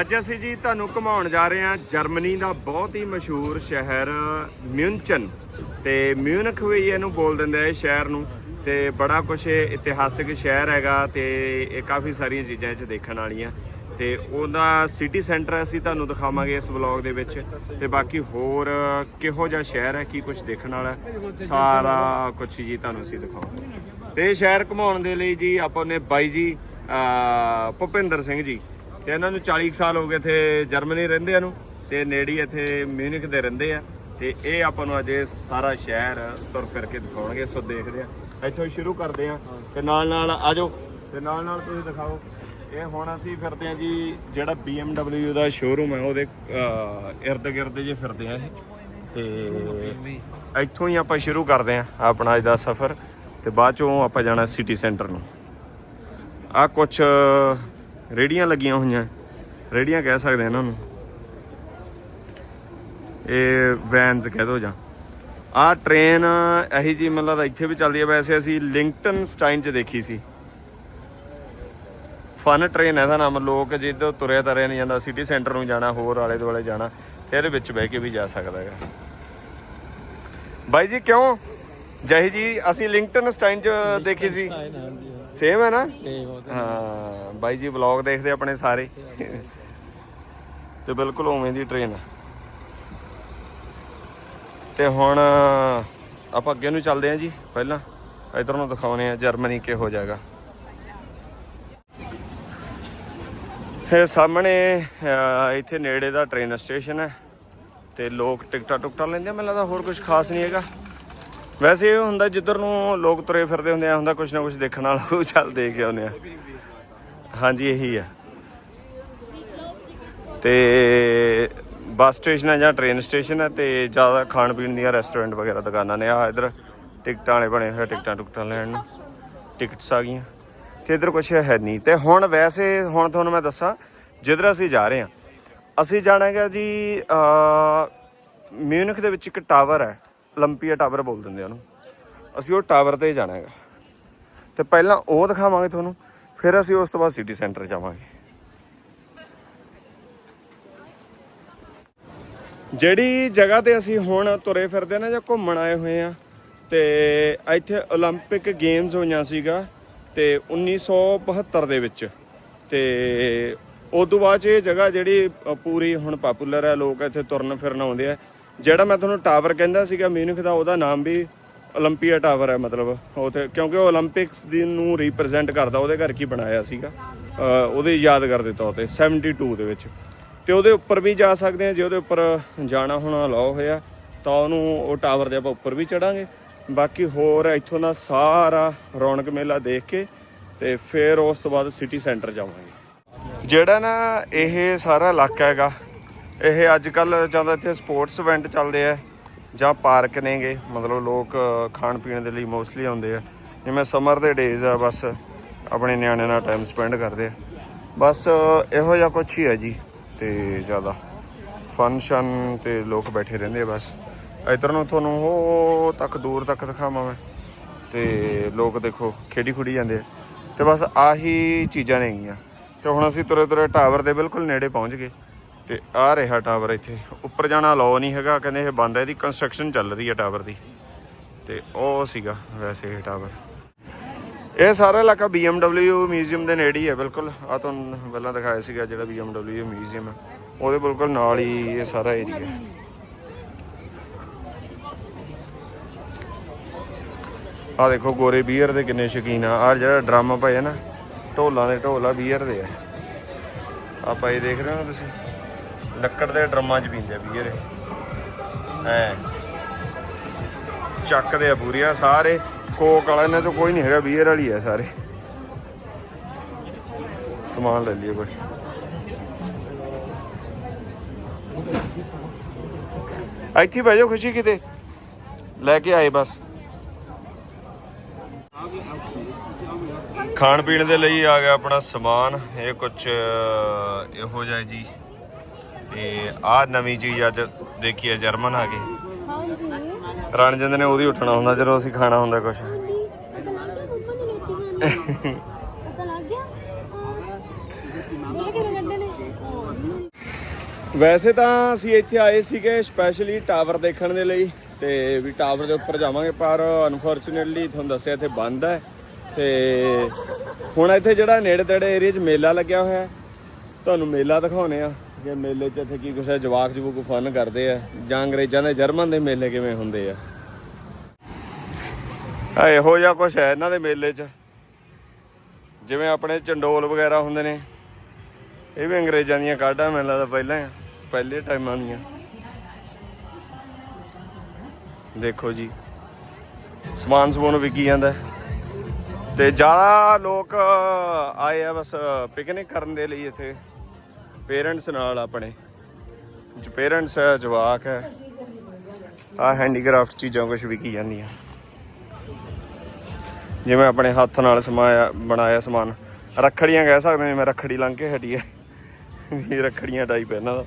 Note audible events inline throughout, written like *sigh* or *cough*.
ਅੱਜ ਅਸੀਂ ਜੀ ਤੁਹਾਨੂੰ ਘੁਮਾਉਣ ਜਾ ਰਹੇ ਹਾਂ ਜਰਮਨੀ ਦਾ ਬਹੁਤ ਹੀ ਮਸ਼ਹੂਰ ਸ਼ਹਿਰ ਮਿਊਨਚਨ। ਤੇ ਮਿਊਨਖ ਵੀ ਇਹਨੂੰ ਬੋਲ ਦਿੰਦੇ ਆ ਇਹ ਸ਼ਹਿਰ ਨੂੰ। ਤੇ ਬੜਾ ਕੁਝ ਇਤਿਹਾਸਿਕ ਸ਼ਹਿਰ ਹੈਗਾ ਤੇ ਇਹ ਕਾਫੀ ਸਾਰੀਆਂ ਚੀਜ਼ਾਂ ਇੱਥੇ ਦੇਖਣ ਵਾਲੀਆਂ। ਤੇ ਉਹਦਾ ਸਿਟੀ ਸੈਂਟਰ ਅਸੀਂ ਤੁਹਾਨੂੰ ਦਿਖਾਵਾਂਗੇ ਇਸ ਵਲੌਗ ਦੇ ਵਿੱਚ। ਤੇ ਬਾਕੀ ਹੋਰ ਕਿਹੋ ਜਿਹਾ ਸ਼ਹਿਰ ਹੈ, ਕੀ ਕੁਝ ਦੇਖਣ ਵਾਲਾ ਸਾਰਾ ਕੁਝ ਜੀ ਤੁਹਾਨੂੰ ਅਸੀਂ ਦਿਖਾਵਾਂਗੇ। ਤੇ ਇਹ ਸ਼ਹਿਰ ਘੁਮਾਉਣ ਦੇ ਲਈ ਜੀ ਆਪਾਂ ਨੇ ਬਾਈ ਜੀ ਭੁਪਿੰਦਰ ਸਿੰਘ ਜੀ। ਤੇ ਇਹਨਾਂ ਨੂੰ 40 ਕੁ ਸਾਲ ਹੋ ਗਏ ਇੱਥੇ ਜਰਮਨੀ ਰਹਿੰਦੇ ਨੂੰ ਤੇ ਨੇੜੇ ਇੱਥੇ ਮਿਊਨਿਕ ਦੇ ਰਹਿੰਦੇ ਆ। ਤੇ ਇਹ ਆਪਾਂ ਨੂੰ ਅੱਜ ਸਾਰਾ ਸ਼ਹਿਰ ਤੁਰ ਫਿਰ ਕੇ ਦਿਖਾਉਣਗੇ, ਸੋ ਦੇਖਦੇ ਆ। ਇੱਥੋਂ ਹੀ ਸ਼ੁਰੂ ਕਰਦੇ ਆ। ਤੇ ਨਾਲ ਨਾਲ ਆਜੋ ਤੇ ਨਾਲ ਨਾਲ ਤੁਸੀਂ ਦਿਖਾਓ। ਇਹ ਹੁਣ ਅਸੀਂ ਫਿਰਦੇ ਆ ਜੀ, ਜਿਹੜਾ BMW ਦਾ ਸ਼ੋਰੂਮ ਹੈ ਉਹਦੇ ਇਰਦ ਗਿਰਦ ਜੇ ਫਿਰਦੇ ਆ ਇਹ। ਤੇ ਇੱਥੋਂ ਹੀ ਆਪਾਂ ਸ਼ੁਰੂ ਕਰਦੇ ਆ ਆਪਣਾ ਅੱਜ ਦਾ ਸਫ਼ਰ। ਤੇ ਬਾਅਦ ਚੋਂ ਆਪਾਂ ਜਾਣਾ ਸਿਟੀ ਸੈਂਟਰ ਨੂੰ। ਆ ਕੁਝ ਰੇੜੀਆਂ ਲੱਗੀਆਂ ਹੋਈਆਂ। ਰੇੜੀਆਂ ਕਹਿ ਸਕਦੇ ਇਹਨਾਂ ਨੂੰ। ਇਹ ਵੈਨਸ ਕਹਿ ਦੋ ਜਾਂ। ਆ ਟ੍ਰੇਨ ਇਹੀ ਜੀ ਮੈਨੂੰ ਇੱਥੇ ਵੀ ਚੱਲਦੀ ਹੈ ਵੈਸੇ ਅਸੀਂ ਲਿੰਕਟਨ ਸਟਾਈਨ 'ਚ ਦੇਖੀ ਸੀ। ਫਨ ਟ੍ਰੇਨ ਹੈ ਦਾ ਨਾਮ। ਲੋਕ ਜਿੱਦੋਂ ਤੁਰਿਆ ਤਰਿਆ ਨਹੀਂ ਜਾਂਦਾ। ਸਿਟੀ ਸੈਂਟਰ ਨੂੰ ਜਾਣਾ, ਹੋਰ ਆਲੇ ਦੁਆਲੇ ਜਾਣਾ। ਤੇ ਇਹਦੇ ਵਿੱਚ ਬਹਿ ਕੇ ਵੀ ਜਾ ਸਕਦਾ ਹੈਗਾ। ਬਾਈ ਜੀ, ਕਿਉਂ? ਜਹੀ ਜੀ, ਅਸੀਂ ਲਿੰਕਟਨ ਸਟਾਈਨ 'ਚ ਦੇਖੀ ਸੀ। ਸੇਮ ਹੈ ਨਾ? ਹਾਂ ਬਾਈ ਜੀ ਵਲੌਗ ਦੇਖਦੇ ਆਪਣੇ ਸਾਰੇ। ਤੇ ਬਿਲਕੁਲ ਉਵੇਂ ਦੀ ਟ੍ਰੇਨ ਹੈ ਤੇ ਹੁਣ ਆਪਾਂ ਅੱਗੇ ਨੂੰ ਚੱਲਦੇ ਹਾਂ ਜੀ ਪਹਿਲਾਂ। ਇਧਰ ਨੂੰ ਦਿਖਾਉਨੇ ਆ ਜਰਮਨੀ ਕਿਹੋ ਜਾਏਗਾ ਇਹ ਸਾਹਮਣੇ ਇੱਥੇ ਨੇੜੇ ਦਾ ਟ੍ਰੇਨ ਸਟੇਸ਼ਨ ਹੈ। ਤੇ ਲੋਕ ਟਿਕਟਾਂ ਟੁਕਟਾਂ ਲੈਂਦੇ ਆ ਮੈਨੂੰ ਲੱਗਦਾ ਹੋਰ ਕੁਝ ਖਾਸ ਨਹੀਂ ਹੈਗਾ। ਵੈਸੇ ਇਹ ਹੁੰਦਾ ਜਿੱਧਰ ਨੂੰ ਲੋਕ ਤੁਰੇ ਫਿਰਦੇ ਹੁੰਦੇ ਆ, ਹੁੰਦਾ ਕੁਝ ਨਾ ਕੁਝ ਦੇਖਣ ਵਾਲਾ ਉਹ ਚੱਲ ਦੇਖ ਕੇ ਆਉਂਦੇ ਆ। ਹਾਂਜੀ, ਇਹੀ ਆ। ਤੇ ਬੱਸ ਸਟੇਸ਼ਨ ਹੈ ਜਾਂ ਟ੍ਰੇਨ ਸਟੇਸ਼ਨ ਹੈ ਤੇ ਜ਼ਿਆਦਾ ਖਾਣ ਪੀਣ ਦੀਆਂ ਰੈਸਟੋਰੈਂਟ ਵਗੈਰਾ ਦੁਕਾਨਾਂ ਨੇ। ਆ ਇਧਰ ਟਿਕਟਾਂ ਵਾਲੇ ਬਣੇ ਹੋਏ ਟਿਕਟਾਂ ਟੁਕਟਾਂ ਲੈਣ ਨੂੰ। ਟਿਕਟਸ ਆ ਗਈਆਂ। ਤੇ ਇਧਰ ਕੁਝ ਹੈ ਨਹੀਂ। ਤੇ ਹੁਣ ਵੈਸੇ, ਹੁਣ ਤੁਹਾਨੂੰ ਮੈਂ ਦੱਸਾਂ, ਜਿੱਧਰ ਅਸੀਂ ਜਾ ਰਹੇ ਹਾਂ ਅਸੀਂ ਜਾਣਾ ਹੈਗਾ ਜੀ ਮਿਊਨਿਕ ਦੇ ਵਿੱਚ ਇੱਕ ਟਾਵਰ ਹੈ ਲੰਪੀਆ ਟਾਵਰ ਬੋਲ ਦਿੰਦੇ ਉਹਨੂੰ। ਅਸੀਂ ਉਹ ਟਾਵਰ ਤੇ ਜਾਣਾ ਹੈਗਾ। ਤੇ ਪਹਿਲਾਂ ਉਹ ਦਿਖਾਵਾਂਗੇ ਤੁਹਾਨੂੰ, ਫਿਰ ਅਸੀਂ ਉਸ ਤੋਂ ਬਾਅਦ ਸਿਟੀ ਸੈਂਟਰ ਜਾਵਾਂਗੇ। ਜਿਹੜੀ ਜਗ੍ਹਾ ਤੇ ਅਸੀਂ ਹੁਣ ਤੁਰੇ ਫਿਰਦੇ ਨਾ, ਜਾਂ ਘੁੰਮਣ ਆਏ ਹੋਏ ਆ, ਤੇ ਇੱਥੇ 올림픽 ਗੇਮਸ ਹੋਈਆਂ ਸੀਗਾ, ਤੇ 1972 ਦੇ ਵਿੱਚ। ਤੇ ਉਸ ਤੋਂ ਬਾਅਦ ਇਹ ਜਗ੍ਹਾ ਜਿਹੜੀ ਪੂਰੀ ਹੁਣ ਪਪੂਲਰ ਹੈ, ਲੋਕ ਇੱਥੇ ਤੁਰਨ ਫਿਰਨ ਆਉਂਦੇ ਆ। ਜਿਹੜਾ ਮੈਂ ਤੁਹਾਨੂੰ ਟਾਵਰ ਕਹਿੰਦਾ ਸੀਗਾ ਮਿਊਨਿਕ ਦਾ, ਉਹਦਾ ਨਾਮ ਵੀ 올림픽ਾ ਟਾਵਰ ਹੈ ਮਤਲਬ। ਉਹ ਤੇ ਕਿਉਂਕਿ ਉਹ 올림픽ਸ ਦੀ ਨੂੰ ਰਿਪਰੈਜ਼ੈਂਟ ਕਰਦਾ, ਉਹਦੇ ਕਰਕੇ ਬਣਾਇਆ ਸੀਗਾ। ਉਹਦੇ ਯਾਦ ਕਰ ਤੌਰ ਉਹ ਤੇ 72 ਦੇ ਵਿੱਚ। ਤੇ ਉਹਦੇ ਉੱਪਰ ਵੀ ਜਾ ਸਕਦੇ ਆ ਜੇ ਉਹਦੇ ਉੱਪਰ ਜਾਣਾ ਹੋਣਾ ਲਾਓ ਹੋਇਆ, ਤਾਂ ਉਹਨੂੰ ਉਹ ਟਾਵਰ ਦੇ ਆਪਾਂ ਉੱਪਰ ਵੀ ਚੜਾਂਗੇ। ਬਾਕੀ ਹੋਰ ਇੱਥੋਂ ਦਾ ਸਾਰਾ ਰੌਣਕ ਮੇਲਾ ਦੇਖ ਕੇ ਤੇ ਫਿਰ ਉਸ ਤੋਂ ਬਾਅਦ ਸਿਟੀ ਸੈਂਟਰ ਜਾਵਾਂਗੇ। ਜਿਹੜਾ ਨਾ ਇਹ ਸਾਰਾ ਇਲਾਕਾ ਹੈਗਾ ਇਹ ਅੱਜ ਕੱਲ ਜਾਂ ਇੱਥੇ ਸਪੋਰਟਸ ਇਵੈਂਟ ਚੱਲਦੇ ਆ ਜਾਂ ਪਾਰਕ ਨੇਗੇ। ਮਤਲਬ ਲੋਕ ਖਾਣ ਪੀਣ ਦੇ ਲਈ ਮੋਸਟਲੀ ਆਉਂਦੇ ਆ। ਜਿਵੇਂ ਸਮਰ ਦੇ ਡੇਜ਼ ਆ, ਬਸ ਆਪਣੇ ਨਿਆਣਿਆਂ ਨਾਲ ਟਾਈਮ ਸਪੈਂਡ ਕਰਦੇ ਆ। ਬਸ ਇਹੋ ਜਿਹਾ ਕੁਛ ਹੀ ਹੈ ਜੀ, ਤੇ ਜ਼ਿਆਦਾ ਫੰਕਸ਼ਨ ਤੇ ਲੋਕ ਬੈਠੇ ਰਹਿੰਦੇ ਆ ਬਸ। ਇਧਰ ਨੂੰ ਤੁਹਾਨੂੰ ਉਹ ਤੱਕ ਦੂਰ ਤੱਕ ਦਿਖਾਵਾਂ ਮੈਂ। ਤੇ ਲੋਕ ਦੇਖੋ ਖੇਡੀ ਖੁੜੀ ਜਾਂਦੇ ਆ। ਤੇ ਬਸ ਆਹੀ ਚੀਜ਼ਾਂ ਨੇਗੀਆਂ। ਤੇ ਹੁਣ ਅਸੀਂ ਤੁਰੇ ਤੁਰੇ ਟਾਵਰ ਦੇ ਬਿਲਕੁਲ ਨੇੜੇ ਪਹੁੰਚ ਗਏ। ਤੇ ਆ ਰਿਹਾ ਟਾਵਰ ਇੱਥੇ। ਉੱਪਰ ਜਾਣਾ ਅਲਾਉ ਨਹੀਂ ਹੈਗਾ, ਕਹਿੰਦੇ ਇਹ ਬੰਦ ਹੈ, ਇਹਦੀ ਕੰਸਟਰਕਸ਼ਨ ਚੱਲ ਰਹੀ ਹੈ ਟਾਵਰ ਦੀ। ਤੇ ਉਹ ਸੀਗਾ ਵੈਸੇ ਇਹ ਟਾਵਰ। ਇਹ ਸਾਰਾ ਇਲਾਕਾ BMW ਮਿਊਜ਼ੀਅਮ ਦੇ ਨੇੜੇ ਹੀ ਹੈ, ਬਿਲਕੁਲ। ਆ ਤੁਹਾਨੂੰ ਪਹਿਲਾਂ ਦਿਖਾਇਆ ਸੀਗਾ ਜਿਹੜਾ BMW ਮਿਊਜ਼ੀਅਮ ਹੈ। ਉਹਦੇ ਬਿਲਕੁਲ ਨਾਲ ਹੀ ਇਹ ਸਾਰਾ ਏਰੀਆ ਹੈ। ਆ ਦੇਖੋ, ਗੋਰੇ ਬੀਅਰ ਦੇ ਕਿੰਨੇ ਸ਼ੌਕੀਨ ਆ। ਆ ਜਿਹੜਾ ਡਰਮ ਪਏ ਨਾ, ਢੋਲਾਂ ਦੇ ਢੋਲ ਆ ਬੀਅਰ ਦੇ ਆ। ਆਪਾਂ ਇਹ ਦੇਖ ਰਹੇ ਹੋ ਤੁਸੀਂ? ਲੱਕੜ ਦੇ ਡਰਮਾਂ 'ਚ ਪੀਂਦੇ ਬੀਅਰ ਐ ਚੱਕਦੇ ਆ ਪੂਰੀਆਂ ਸਾਰੇ। ਕੋਕ ਵਾਲਾ ਇਹਨਾਂ ਚੋਂ ਕੋਈ ਨਹੀਂ ਹੈਗਾ ਬੀਅਰ ਵਾਲੀ ਹੈ ਸਾਰੇ। ਸਮਾਨ ਲੈ ਲਈਏ ਕੁਝ ਇੱਥੇ ਹੀ ਬਹਿ ਜਾਓ ਖੁਸ਼ੀ ਕਿਤੇ। ਲੈ ਕੇ ਆਏ ਬਸ। ਖਾਣ ਪੀਣ ਦੇ ਲਈ ਆ ਗਿਆ ਆਪਣਾ ਸਮਾਨ। ਇਹ ਕੁਝ ਇਹੋ ਜਿਹਾ ਜੀ। ਤੇ ਆਹ ਨਵੀਂ ਚੀਜ਼ ਅੱਜ ਦੇਖੀ ਹੈ ਜਰਮਨ ਆ ਗਈ ਹਾਂਜੀ। ਰਣਜਿੰਦ ਨੇ ਉਹਦੀ ਉੱਠਣਾ ਹੁੰਦਾ ਜਦੋਂ ਅਸੀਂ ਖਾਣਾ ਹੁੰਦਾ ਕੁਝ ਪਤਾ ਲੱਗ ਗਿਆ ਪਤਾ ਲੱਗ ਗਿਆ। ਬੋਲ ਕੇ ਗੱਡੇ ਨੇ? ਵੈਸੇ ਤਾਂ ਅਸੀਂ ਇੱਥੇ ਆਏ ਸੀਗੇ ਸਪੈਸ਼ਲੀ ਟਾਵਰ ਦੇਖਣ ਦੇ ਲਈ ਤੇ ਵੀ ਟਾਵਰ ਦੇ ਉੱਪਰ ਜਾਵਾਂਗੇ ਪਰ ਅਨਫੋਰਚੂਨੇਟਲੀ ਤੁਹਾਨੂੰ ਦੱਸਿਆ ਇੱਥੇ ਬੰਦ ਹੈ ਤੇ ਹੁਣ ਇੱਥੇ ਜਿਹੜਾ ਨੇੜੇ ਤੇੜੇ ਏਰੀਆ 'ਚ ਮੇਲਾ ਲੱਗਿਆ ਹੋਇਆ ਹੈ, ਤੁਹਾਨੂੰ ਮੇਲਾ ਦਿਖਾਉਨੇ ਆ। ਕਿ ਮੇਲੇ 'ਚ ਇੱਥੇ ਕੀ ਕੁਛ ਹੈ? ਜਵਾਕ ਜਵੂਕ ਫਨ ਕਰਦੇ ਆ। ਜਾਂ ਅੰਗਰੇਜ਼ਾਂ ਦੇ ਜਰਮਨ ਦੇ ਮੇਲੇ ਕਿਵੇਂ ਹੁੰਦੇ ਆ? ਆ ਇਹੋ ਜਿਹਾ ਕੁਛ ਹੈ ਇਹਨਾਂ ਦੇ ਮੇਲੇ 'ਚ। ਜਿਵੇਂ ਆਪਣੇ ਚੰਡੋਲ ਵਗੈਰਾ ਹੁੰਦੇ ਨੇ। ਇਹ ਵੀ ਅੰਗਰੇਜ਼ਾਂ ਦੀਆਂ ਕਾਢਾਂ ਮੈਨੂੰ ਲੱਗਦਾ ਪਹਿਲਾਂ ਪਹਿਲੇ ਟਾਈਮਾਂ ਦੀਆਂ। ਦੇਖੋ ਜੀ। ਸਮਾਨ ਸਮੂਨ ਵਿਕੀ ਜਾਂਦਾ। ਤੇ ਜ਼ਿਆਦਾ ਲੋਕ ਆਏ ਆ ਬਸ ਪਿਕਨਿਕ ਕਰਨ ਦੇ ਲਈ ਇੱਥੇ। ਪੇਰੈਂਟਸ ਨਾਲ ਆਪਣੇ। ਜੋ ਪੇਰੈਂਟਸ ਹੈ, ਜਵਾਕ ਹੈ ਆ ਹੈਂਡੀਕ੍ਰਾਫਟ ਚੀਜ਼ਾਂ ਕੁਝ ਵਿਕੀ ਜਾਂਦੀਆਂ। ਜਿਵੇਂ ਆਪਣੇ ਹੱਥ ਨਾਲ ਸਮਾਇਆ, ਬਣਾਇਆ ਸਮਾਨ। ਰੱਖੜੀਆਂ ਕਹਿ ਸਕਦੇ ਜਿਵੇਂ ਰੱਖੜੀ ਲੰਘ ਕੇ ਹਟੀ ਹੈ। ਵੀ ਰੱਖੜੀਆਂ ਟਾਈਪ ਇਹਨਾਂ ਦਾ।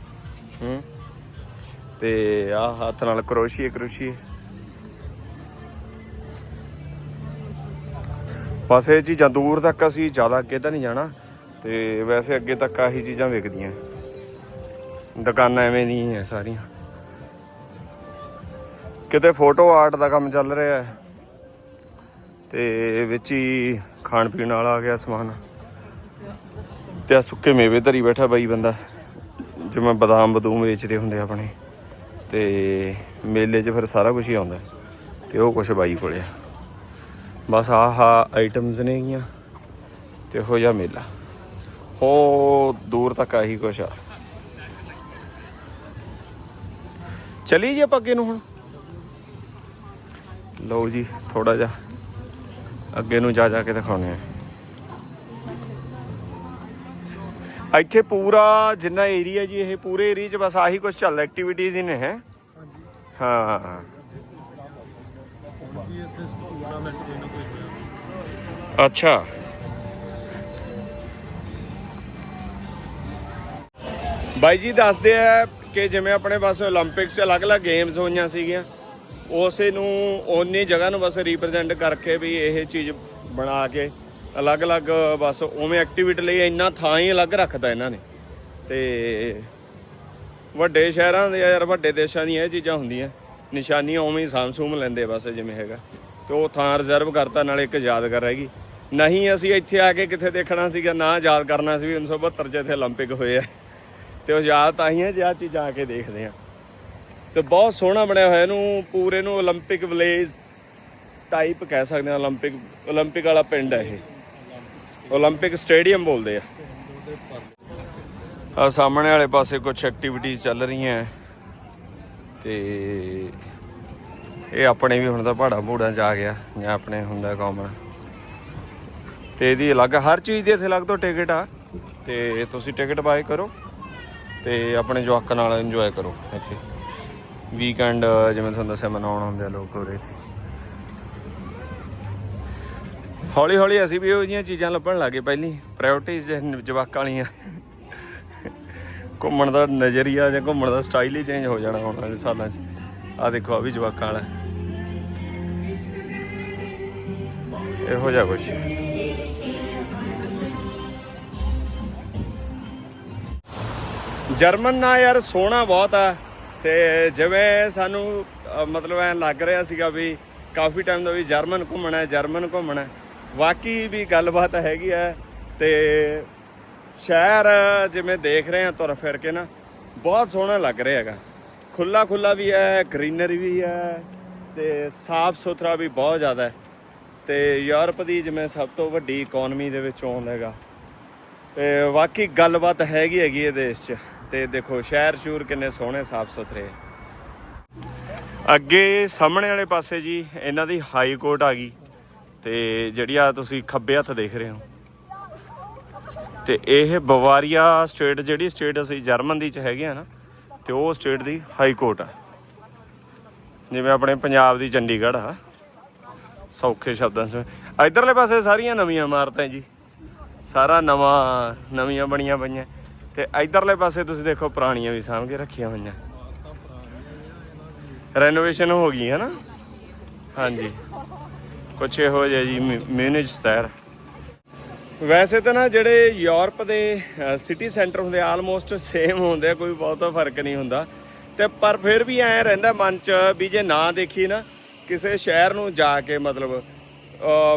ਹੂੰ। ਤੇ ਆ ਹੱਥ ਨਾਲ ਕਰੋਸ਼ੀਏ ਕਰੋਸ਼ੀਏ। ਬਸ ਇਹ ਚੀਜ਼ਾਂ ਦੂਰ ਤੱਕ ਅਸੀਂ ਜ਼ਿਆਦਾ ਅੱਗੇ ਤਾਂ ਨਹੀਂ ਜਾਣਾ। ਤੇ ਵੈਸੇ ਅੱਗੇ ਤੱਕ ਆਹੀ ਚੀਜ਼ਾਂ ਵਿਕਦੀਆਂ। ਦੁਕਾਨਾਂ ਐਵੇਂ ਨਹੀਂ ਹੈ ਸਾਰੀਆਂ। ਕਿਤੇ ਫੋਟੋ ਆਰਟ ਦਾ ਕੰਮ ਚੱਲ ਰਿਹਾ ਹੈ। ਤੇ ਵਿੱਚ ਹੀ ਖਾਣ ਪੀਣ ਵਾਲਾ ਆ ਗਿਆ ਸਮਾਨ। ਤੇ ਆ ਸੁੱਕੇ ਮੇਵੇ ਧਰੀ ਬੈਠਾ ਬਾਈ ਬੰਦਾ ਜਿਵੇਂ ਬਦਾਮ ਬਦੂਮ ਵੇਚਦੇ ਹੁੰਦੇ ਆਪਣੇ। ਤੇ ਮੇਲੇ 'ਚ ਫਿਰ ਸਾਰਾ ਕੁਝ ਹੀ ਆਉਂਦਾ। ਤੇ ਉਹ ਕੁਝ ਬਾਈ ਕੋਲੇ ਆ। ਬਸ ਆਹ ਆਈਟਮਸ ਨੇਗੀਆਂ ਤੇ ਹੋ ਜਾ ਮੇਲਾ। ਹੋ ਦੂਰ ਤੱਕ ਆਹੀ ਕੁਛ ਆ। ਚਲੀ ਜੀ ਆਪਾਂ ਅੱਗੇ ਨੂੰ ਹੁਣ। ਲਓ ਜੀ ਥੋੜਾ ਜਿਹਾ ਅੱਗੇ ਨੂੰ ਜਾ ਜਾ ਕੇ ਦਿਖਾਉਣੇ ਆ ਇੱਥੇ ਪੂਰਾ ਜਿੰਨਾ ਏਰੀਆ ਜੀ, ਇਹ ਪੂਰੇ ਏਰੀਆ 'ਚ ਬਸ ਆਹੀ ਕੁਝ ਚੱਲਦਾ ਐਕਟੀਵਿਟੀਜ਼ ਹੀ ਨੇ, ਹੈ? ਹਾਂ। ਅੱਛਾ। ਬਾਈ ਜੀ ਦੱਸਦੇ ਆ ਕਿ ਜਿਵੇਂ ਆਪਣੇ ਬਸ 올림픽ਸ 'ਚ ਅਲੱਗ-ਅਲੱਗ ਗੇਮਸ ਹੋਈਆਂ ਸੀਗੀਆਂ, ਉਸੇ ਨੂੰ ਓਨੀ ਜਗ੍ਹਾ ਨੂੰ ਬਸ ਰਿਪਰੈਜ਼ੈਂਟ ਕਰਕੇ ਵੀ ਇਹ ਚੀਜ਼ ਬਣਾ ਕੇ ਅਲੱਗ-ਅਲੱਗ ਬਸ ਉਵੇਂ ਐਕਟੀਵਿਟੀ ਲਈ ਇੰਨਾ ਥਾਂ ਹੀ ਅਲੱਗ ਰੱਖਦਾ ਇਹਨਾਂ ਨੇ। ਤੇ ਵੱਡੇ ਸ਼ਹਿਰਾਂ ਦੇ ਯਾਰ, ਵੱਡੇ ਦੇਸ਼ਾਂ ਦੀਆਂ ਇਹ ਚੀਜ਼ਾਂ ਹੁੰਦੀਆਂ। ਨਿਸ਼ਾਨੀਆਂ ਉਵੇਂ ਹੀ ਸਾਮਸੂਮ ਲੈਂਦੇ ਬਸ ਜਿਵੇਂ ਹੈਗਾ। ਤੇ ਉਹ ਥਾਂ ਰਿਜ਼ਰਵ ਕਰਤਾ, ਨਾਲ ਇੱਕ ਯਾਦਗਾਰ ਰਹੇਗੀ ਨਹੀਂ ਅਸੀਂ ਇੱਥੇ ਆ ਕੇ ਕਿੱਥੇ ਦੇਖਣਾ ਸੀਗਾ, ਨਾ ਯਾਦ ਕਰਨਾ ਸੀ ਵੀ 1972 ਚ ਇੱਥੇ 올림픽 ਹੋਏ ਆ। ਤੇ ਉਹ ਯਾਦ ਤਾਂ ਹੀ ਹੈ ਜੇ ਆਹ ਚੀਜ਼ਾਂ ਆ ਕੇ ਦੇਖਦੇ ਆ ਤੇ ਬਹੁਤ ਸੋਹਣਾ ਬਣਿਆ ਹੋਇਆ ਇਹਨੂੰ ਪੂਰੇ ਨੂੰ 올림픽 ਵਿਲੇਜ ਟਾਈਪ ਕਹਿ ਸਕਦੇ ਆ 올림픽 올림픽 ਵਾਲਾ ਪਿੰਡ ਹੈ ਇਹ 올림픽 ਸਟੇਡੀਅਮ ਬੋਲਦੇ ਆ ਉਹਦੇ ਪਰਲੇ ਆ ਸਾਹਮਣੇ ਵਾਲੇ ਪਾਸੇ ਕੁਝ ਐਕਟੀਵਿਟੀਜ਼ ਚੱਲ ਰਹੀਆਂ ਹੈ ਤੇ ਇਹ ਆਪਣੇ ਵੀ ਹੁਣ ਤਾਂ ਪਹਾੜਾਂ ਪੂੜਾਂ ਚ ਆ ਗਿਆ ਜਾਂ ਆਪਣੇ ਹੁੰਦਾ ਕਾਮਨ ਤੇ ਇਹਦੀ ਅਲੱਗ ਹਰ ਚੀਜ਼ ਦੀ ਇੱਥੇ ਅਲੱਗ ਤੋਂ ਟਿਕਟ ਆ ਤੇ ਤੁਸੀਂ ਟਿਕਟ ਬਾਏ ਕਰੋ ਤੇ ਆਪਣੇ ਜਵਾਕਾਂ ਨਾਲ ਇੰਜੋਏ ਕਰੋ ਇੱਥੇ। ਵੀਕਐਂਡ ਜਿਵੇਂ ਤੁਹਾਨੂੰ ਦੱਸਿਆ ਮਨਾਉਣ ਹੁੰਦੇ ਆ ਲੋਕ ਉਰੇ ਇੱਥੇ। ਹੌਲੀ ਹੌਲੀ ਅਸੀਂ ਵੀ ਇਹੋ ਜਿਹੀਆਂ ਚੀਜ਼ਾਂ ਲੱਭਣ ਲੱਗੇ ਪਹਿਲੀ। ਪ੍ਰਾਇੋਰਟੀਜ਼ ਜਵਾਕਾਂ ਵਾਲੀਆਂ। ਘੁੰਮਣ ਦਾ ਨਜ਼ਰੀਆ ਜਾਂ ਘੁੰਮਣ ਦਾ ਸਟਾਈਲ ਹੀ ਚੇਂਜ ਹੋ ਜਾਣਾ ਹੁਣ ਵਾਲੇ ਸਾਲਾਂ 'ਚ। ਆ ਦੇਖੋ ਆ ਵੀ ਜਵਾਕਾਂ ਵਾਲਾ। ਇਹੋ ਜਿਹਾ ਕੁਛ। ਜਰਮਨ ਨਾ ਯਾਰ ਸੋਹਣਾ ਬਹੁਤ ਆ। ਤੇ ਜਿਵੇਂ ਸਾਨੂੰ ਅ, ਮਤਲਬ ਐ ਲੱਗ ਰਿਹਾ ਸੀਗਾ ਵੀ ਕਾਫੀ ਟਾਈਮ ਦਾ ਵੀ ਜਰਮਨ ਘੁੰਮਣਾ ਹੈ ਜਰਮਨ ਘੁੰਮਣਾ ਹੈ। ਵਾਕਈ ਵੀ ਗੱਲਬਾਤ ਹੈਗੀ ਹੈ ਤੇ ਸ਼ਹਿਰ ਜਿਵੇਂ ਦੇਖ ਰਹੇ ਆ ਤੁਰ ਫਿਰ ਕੇ ਨਾ ਬਹੁਤ ਸੋਹਣਾ ਲੱਗ ਰਿਹਾ ਹੈਗਾ। ਖੁੱਲਾ ਖੁੱਲਾ ਵੀ ਹੈ ਗ੍ਰੀਨਰੀ ਵੀ ਹੈ ਤੇ ਸਾਫ਼ ਸੁਥਰਾ ਵੀ ਬਹੁਤ ਜ਼ਿਆਦਾ ਹੈ। ਤੇ ਯੂਰਪ ਦੀ ਜਿਵੇਂ ਸਭ ਤੋਂ ਵੱਡੀ ਇਕਨੋਮੀ ਦੇ ਵਿੱਚ ਆਉਂਦਾ ਹੈਗਾ। ਤੇ ਬਾਕੀ ਗੱਲਬਾਤ ਹੈਗੀ ਹੈਗੀ ਇਹ ਦੇਸ਼ 'ਚ। ਤੇ ਦੇਖੋ, ਸ਼ਹਿਰ ਸ਼ੂਰ ਕਿੰਨੇ ਸੋਹਣੇ, ਸਾਫ਼ ਸੁਥਰੇ। ਅੱਗੇ ਸਾਹਮਣੇ ਵਾਲੇ ਪਾਸੇ ਜੀ, ਇਹਨਾਂ ਦੀ ਹਾਈ ਕੋਰਟ ਆ ਗਈ। ਤੇ ਜਿਹੜੀ ਆ ਤੁਸੀਂ ਖੱਬੇ ਹੱਥ ਦੇਖ ਰਹੇ ਹੋ। ਤੇ ਇਹ ਬਵਾਰੀਆ ਸਟੇਟ, ਜਿਹੜੀ ਸਟੇਟ ਅਸੀਂ ਜਰਮਨ ਦੀ ਚ ਹੈਗੇ ਆ ਨਾ, ਤੇ ਉਹ ਸਟੇਟ ਦੀ ਹਾਈ ਕੋਰਟ ਆ। ਜਿਵੇਂ ਆਪਣੇ ਪੰਜਾਬ ਦੀ ਚੰਡੀਗੜ੍ਹ ਆ। ਸੌਖੇ ਸ਼ਬਦਾਂ 'ਚ। ਇਧਰਲੇ ਪਾਸੇ ਸਾਰੀਆਂ ਨਵੀਆਂ ਇਮਾਰਤਾਂ ਜੀ। ਸਾਰਾ ਨਵਾਂ, ਨਵੀਆਂ ਬਣੀਆਂ ਪਈਆਂ। ਤੇ ਇਧਰਲੇ ਪਾਸੇ ਤੁਸੀਂ ਦੇਖੋ ਪੁਰਾਣੀਆਂ ਵੀ ਸਾਂਭ ਕੇ ਰੱਖੀਆਂ ਹੋਈਆਂ। ਰੈਨੋਵੇਸ਼ਨ ਹੋ ਗਈ, ਹੈ ਨਾ? ਹਾਂਜੀ। ਕੁਛ ਇਹੋ ਜਿਹਾ ਜੀ ਮਿਊਨਿਚ ਸ਼ਹਿਰ। ਵੈਸੇ ਤਾਂ ਨਾ ਜਿਹੜੇ ਯੂਰਪ ਦੇ ਸਿਟੀ ਸੈਂਟਰ ਹੁੰਦੇ ਆਲਮੋਸਟ ਸੇਮ ਹੁੰਦੇ ਕੋਈ ਬਹੁਤਾ ਫ਼ਰਕ ਨਹੀਂ ਹੁੰਦਾ। ਤੇ ਪਰ ਫਿਰ ਵੀ ਐ ਰਹਿੰਦਾ ਮਨ ਚ ਵੀ ਜੇ ਨਾ ਦੇਖੀ ਨਾ, ਕਿਸੇ ਸ਼ਹਿਰ ਨੂੰ ਜਾ ਕੇ ਮਤਲਬ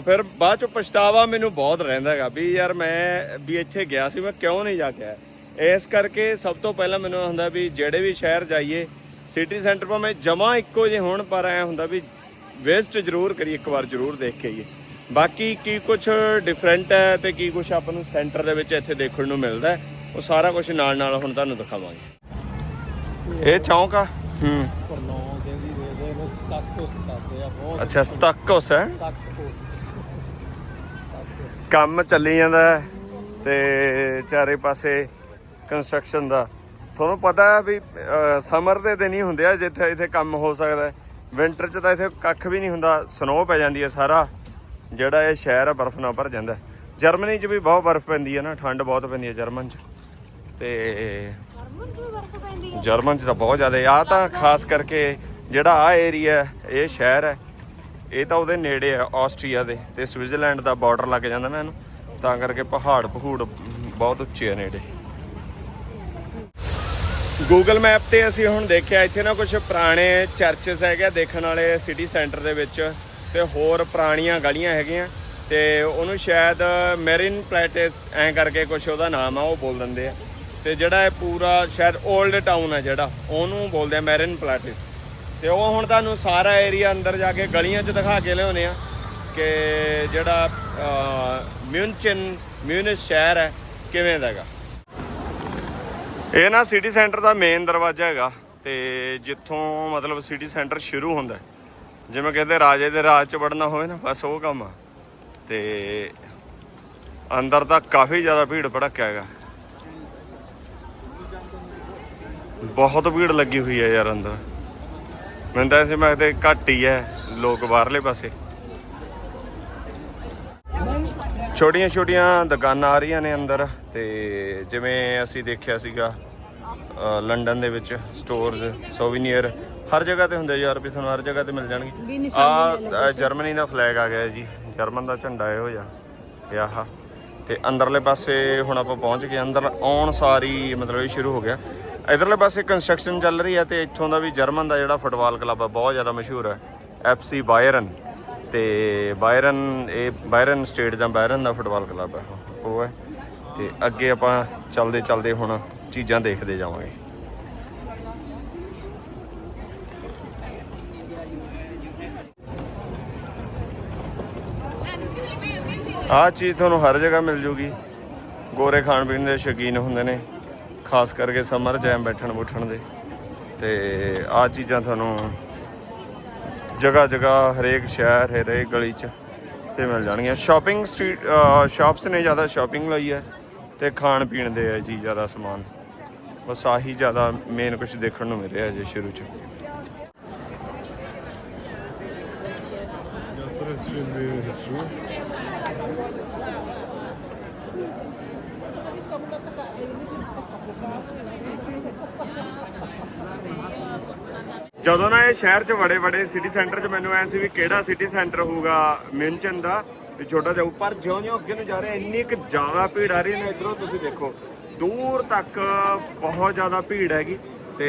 ਫਿਰ ਬਾਅਦ ਚ ਪਛਤਾਵਾ ਮੈਨੂੰ ਬਹੁਤ ਰਹਿੰਦਾ ਹੈਗਾ ਵੀ ਯਾਰ ਮੈਂ ਵੀ ਇੱਥੇ ਗਿਆ ਸੀ, ਮੈਂ ਕਿਉਂ ਨਹੀਂ ਜਾ ਕੇ ਆਇਆ? ਇਸ ਕਰਕੇ ਸਭ ਤੋਂ ਪਹਿਲਾਂ ਮੈਨੂੰ ਹੁੰਦਾ ਵੀ ਜਿਹੜੇ ਵੀ ਸ਼ਹਿਰ ਜਾਈਏ ਸਿਟੀ ਸੈਂਟਰ ਭਾਵੇਂ ਜਮਾ ਇੱਕੋ ਜਿਹੇ ਹੋਣ ਪਰ ਐ ਹੁੰਦਾ ਵੀ ਵਿਜ਼ਿਟ ਜ਼ਰੂਰ ਕਰੀ ਇੱਕ ਵਾਰ ਜ਼ਰੂਰ ਦੇਖ ਕੇ ਆਈਏ। ਬਾਕੀ ਕੀ ਕੁਝ ਡਿਫਰੈਂਟ ਹੈ ਤੇ ਕੀ ਕੁਝ ਆਪਾਂ ਨੂੰ ਸੈਂਟਰ ਦੇ ਵਿੱਚ ਇੱਥੇ ਦੇਖਣ ਨੂੰ ਮਿਲਦਾ ਉਹ ਸਾਰਾ ਕੁਝ ਨਾਲ ਨਾਲ ਹੁਣ ਤੁਹਾਨੂੰ ਦਿਖਾਵਾਂਗੇ। ਇਹ ਚੌਂਕ ਆ? ਹੂੰ। ਅੱਛਾ ਸਟੱਕਸ ਹੈ? ਕੰਮ ਚੱਲੀ ਜਾਂਦਾ ਤੇ ਚਾਰੇ ਪਾਸੇ ਕੰਸਟਰਕਸ਼ਨ ਦਾ। ਤੁਹਾਨੂੰ ਪਤਾ ਹੈ ਵੀ ਸਮਰ ਦੇ ਦਿਨ ਹੀ ਹੁੰਦੇ ਆ ਜਿੱਥੇ ਇੱਥੇ ਕੰਮ ਹੋ ਸਕਦਾ ਹੈ। ਵਿੰਟਰ 'ਚ ਤਾਂ ਇੱਥੇ ਕੱਖ ਵੀ ਨਹੀਂ ਹੁੰਦਾ ਸਨੋ ਪੈ ਜਾਂਦੀ ਹੈ ਸਾਰਾ। ਜਿਹੜਾ ਇਹ ਸ਼ਹਿਰ ਹੈ ਬਰਫ਼ ਨਾਲ ਭਰ ਜਾਂਦਾ ਹੈ। ਜਰਮਨੀ 'ਚ ਵੀ ਬਹੁਤ ਬਰਫ਼ ਪੈਂਦੀ ਹੈ ਨਾ ਠੰਡ ਬਹੁਤ ਪੈਂਦੀ ਹੈ ਜਰਮਨ 'ਚ। ਤੇ ਪੈਂਦੀ ਹੈ। ਜਰਮਨ 'ਚ ਤਾਂ ਬਹੁਤ ਜ਼ਿਆਦਾ ਆ ਤਾਂ ਖਾਸ ਕਰਕੇ ਜਿਹੜਾ ਆ ਏਰੀਆ ਇਹ ਸ਼ਹਿਰ ਹੈ। ਇਹ ਤਾਂ ਉਹਦੇ ਨੇੜੇ ਆ ਆਸਟਰੀਆ ਦੇ। ਤੇ ਸਵਿਟਜ਼ਰਲੈਂਡ ਦਾ ਬਾਰਡਰ ਲੱਗ ਜਾਂਦਾ ਨਾ ਇਹਨੂੰ। ਤਾਂ ਕਰਕੇ ਪਹਾੜ ਪਹੂੜ ਬਹੁਤ ਉੱਚੇ ਆ ਨੇੜੇ। ਗੂਗਲ ਮੈਪ ਤੇ ਅਸੀਂ ਹੁਣ ਦੇਖਿਆ ਇੱਥੇ ਨਾ ਕੁਝ ਪੁਰਾਣੇ ਚਰਚਸ ਹੈਗੇ ਆ ਦੇਖਣ ਵਾਲੇ ਸਿਟੀ ਸੈਂਟਰ ਦੇ ਵਿੱਚ ਤੇ ਹੋਰ ਪੁਰਾਣੀਆਂ ਗਲੀਆਂ ਹੈਗੀਆਂ ਤੇ ਉਹਨੂੰ ਸ਼ਾਇਦ ਮੈਰਿਨ ਪਲੇਟਸ ਐਂ ਕਰਕੇ ਕੁਝ ਉਹਦਾ ਨਾਮ ਆ ਉਹ ਬੋਲ ਦਿੰਦੇ ਆ। ਤੇ ਜਿਹੜਾ ਇਹ ਪੂਰਾ ਸ਼ਾਇਦ 올ਡ ਟਾਊਨ ਹੈ ਜਿਹੜਾ ਉਹਨੂੰ ਬੋਲਦੇ ਆ ਮੈਰਿਨ ਪਲੇਟਸ ਤੇ ਉਹ ਹੁਣ ਤੁਹਾਨੂੰ ਸਾਰਾ ਏਰੀਆ ਅੰਦਰ ਜਾ ਕੇ ਗਲੀਆਂ 'ਚ ਦਿਖਾ ਕੇ ਲਿਆਉਨੇ ਆ ਕਿ ਜਿਹੜਾ ਅਹ, ਮਿਊਨਚਨ ਮਿਊਨਿਸ ਸ਼ਹਿਰ ਹੈ ਕਿਵੇਂ ਦਾ ਹੈਗਾ। ਇਹ ਨਾ ਸਿਟੀ ਸੈਂਟਰ ਦਾ ਮੇਨ ਦਰਵਾਜ਼ਾ ਹੈਗਾ ਤੇ ਜਿੱਥੋਂ ਮਤਲਬ ਸਿਟੀ ਸੈਂਟਰ ਸ਼ੁਰੂ ਹੁੰਦਾ ਜਿਵੇਂ ਕਹਿੰਦੇ ਰਾਜੇ ਦੇ ਰਾਜ ਚ ਵੜਨਾ ਹੋਵੇ ਨਾ, ਬਸ ਉਹ ਕੰਮ ਆ। ਤੇ ਅੰਦਰ ਤਾਂ ਕਾਫੀ ਜ਼ਿਆਦਾ ਭੀੜ ਭੜੱਕਾ ਹੈਗਾ। ਬਹੁਤ ਭੀੜ ਲੱਗੀ ਹੋਈ ਹੈ ਯਾਰ ਅੰਦਰ। ਮੈਨੂੰ ਤਾਂ ਐਸੇ ਮੈਂ ਤੇ ਘੱਟ ਹੀ ਹੈ, ਲੋਕ ਬਾਹਰਲੇ ਪਾਸੇ। ਛੋਟੀਆਂ ਛੋਟੀਆਂ ਦੁਕਾਨਾਂ ਆ ਰਹੀਆਂ ਨੇ ਅੰਦਰ ਤੇ ਜਿਵੇਂ ਅਸੀਂ ਦੇਖਿਆ ਸੀਗਾ ਲੰਡਨ ਦੇ ਵਿੱਚ ਸਟੋਰਸ ਸੋਵੀਨੀਅਰ ਹਰ ਜਗ੍ਹਾ ਤੇ ਹੁੰਦੇ ਯਾਰ ਵੀ ਤੁਹਾਨੂੰ ਹਰ ਜਗ੍ਹਾ ਤੇ ਮਿਲ ਜਾਣਗੇ। ਆ ਜਰਮਨੀ ਦਾ ਫਲੈਗ ਆ ਗਿਆ ਜੀ ਜਰਮਨ ਦਾ ਝੰਡਾ ਇਹੋ ਜਿਹਾ ਤੇ ਆਹ ਤੇ ਅੰਦਰਲੇ ਪਾਸੇ ਹੁਣ ਆਪਾਂ ਪਹੁੰਚ ਗਏ ਅੰਦਰ ਆਉਣ ਸਾਰੀ ਮਤਲਬ ਇਹ ਸ਼ੁਰੂ ਹੋ ਗਿਆ। ਇਧਰਲੇ ਪਾਸੇ ਕੰਸਟਰਕਸ਼ਨ ਚੱਲ ਰਹੀ ਹੈ ਤੇ ਇੱਥੋਂ ਦਾ ਵੀ ਜਰਮਨ ਦਾ ਜਿਹੜਾ ਫੁੱਟਬਾਲ ਕਲੱਬ ਹੈ ਬਹੁਤ ਜ਼ਿਆਦਾ ਮਸ਼ਹੂਰ ਹੈ ਐਫਸੀ ਬਾਇਰਨ ਤੇ ਬਾਇਰਨ, ਇਹ ਬਾਇਰਨ ਸਟੇਟ ਜਾਂ ਬਾਇਰਨ ਦਾ ਫੁੱਟਬਾਲ ਕਲੱਬ ਹੈ ਉਹ ਹੈ। ਤੇ ਅੱਗੇ ਆਪਾਂ ਚੱਲਦੇ ਚੱਲਦੇ ਹੁਣ ਚੀਜ਼ਾਂ ਦੇਖਦੇ ਜਾਵਾਂਗੇ। ਆਹ ਚੀਜ਼ ਤੁਹਾਨੂੰ ਹਰ ਜਗ੍ਹਾ ਮਿਲ ਜੂਗੀ। ਗੋਰੇ ਖਾਣ ਪੀਣ ਦੇ ਸ਼ੌਕੀਨ ਹੁੰਦੇ ਨੇ, ਖਾਸ ਕਰਕੇ ਸਮਰ ਜੈਮ ਬੈਠਣ ਬੁੱਠਣ ਦੇ। ਤੇ ਆਹ ਚੀਜ਼ਾਂ ਤੁਹਾਨੂੰ ਜਗ੍ਹਾ ਜਗ੍ਹਾ, ਹਰੇਕ ਸ਼ਹਿਰ, ਹਰੇਕ ਗਲੀ 'ਚ ਤੇ ਮਿਲ ਜਾਣਗੀਆਂ। ਸ਼ਾਪਿੰਗ ਸਟਰੀਟ ਸ਼ਾਪਸ ਨੇ ਜ਼ਿਆਦਾ ਸ਼ਾਪਿੰਗ ਲਈ ਹੈ ਤੇ ਖਾਣ ਪੀਣ ਦੇ ਹੈ ਜੀ ਜ਼ਿਆਦਾ ਸਮਾਨ। ਬਸ ਆਹੀ ਜ਼ਿਆਦਾ ਮੇਨ ਕੁਝ ਦੇਖਣ ਨੂੰ ਮਿਲ ਰਿਹਾ ਜੇ ਸ਼ੁਰੂ 'ਚ ਜਦੋਂ ਨਾ ਇਹ ਸ਼ਹਿਰ 'ਚ ਬੜੇ ਬੜੇ ਸਿਟੀ ਸੈਂਟਰ 'ਚ ਮੈਨੂੰ ਐ ਸੀ ਵੀ ਕਿਹੜਾ ਸਿਟੀ ਸੈਂਟਰ ਹੋਊਗਾ ਮਿਊਨਚਨ ਦਾ ਤੇ ਛੋਟਾ ਜਿਹਾ। ਉੱਪਰ ਜਿਉਂ-ਜਿਉਂ ਅੱਗੇ ਨੂੰ ਜਾ ਰਹੇ ਇੰਨੀ ਕਿ ਜ਼ਿਆਦਾ ਭੀੜ ਆ ਰਹੀ ਹੈ ਨਾ ਇਧਰੋਂ ਤੁਸੀਂ ਦੇਖੋ ਦੂਰ ਤੱਕ ਬਹੁਤ ਜ਼ਿਆਦਾ ਭੀੜ ਹੈਗੀ ਤੇ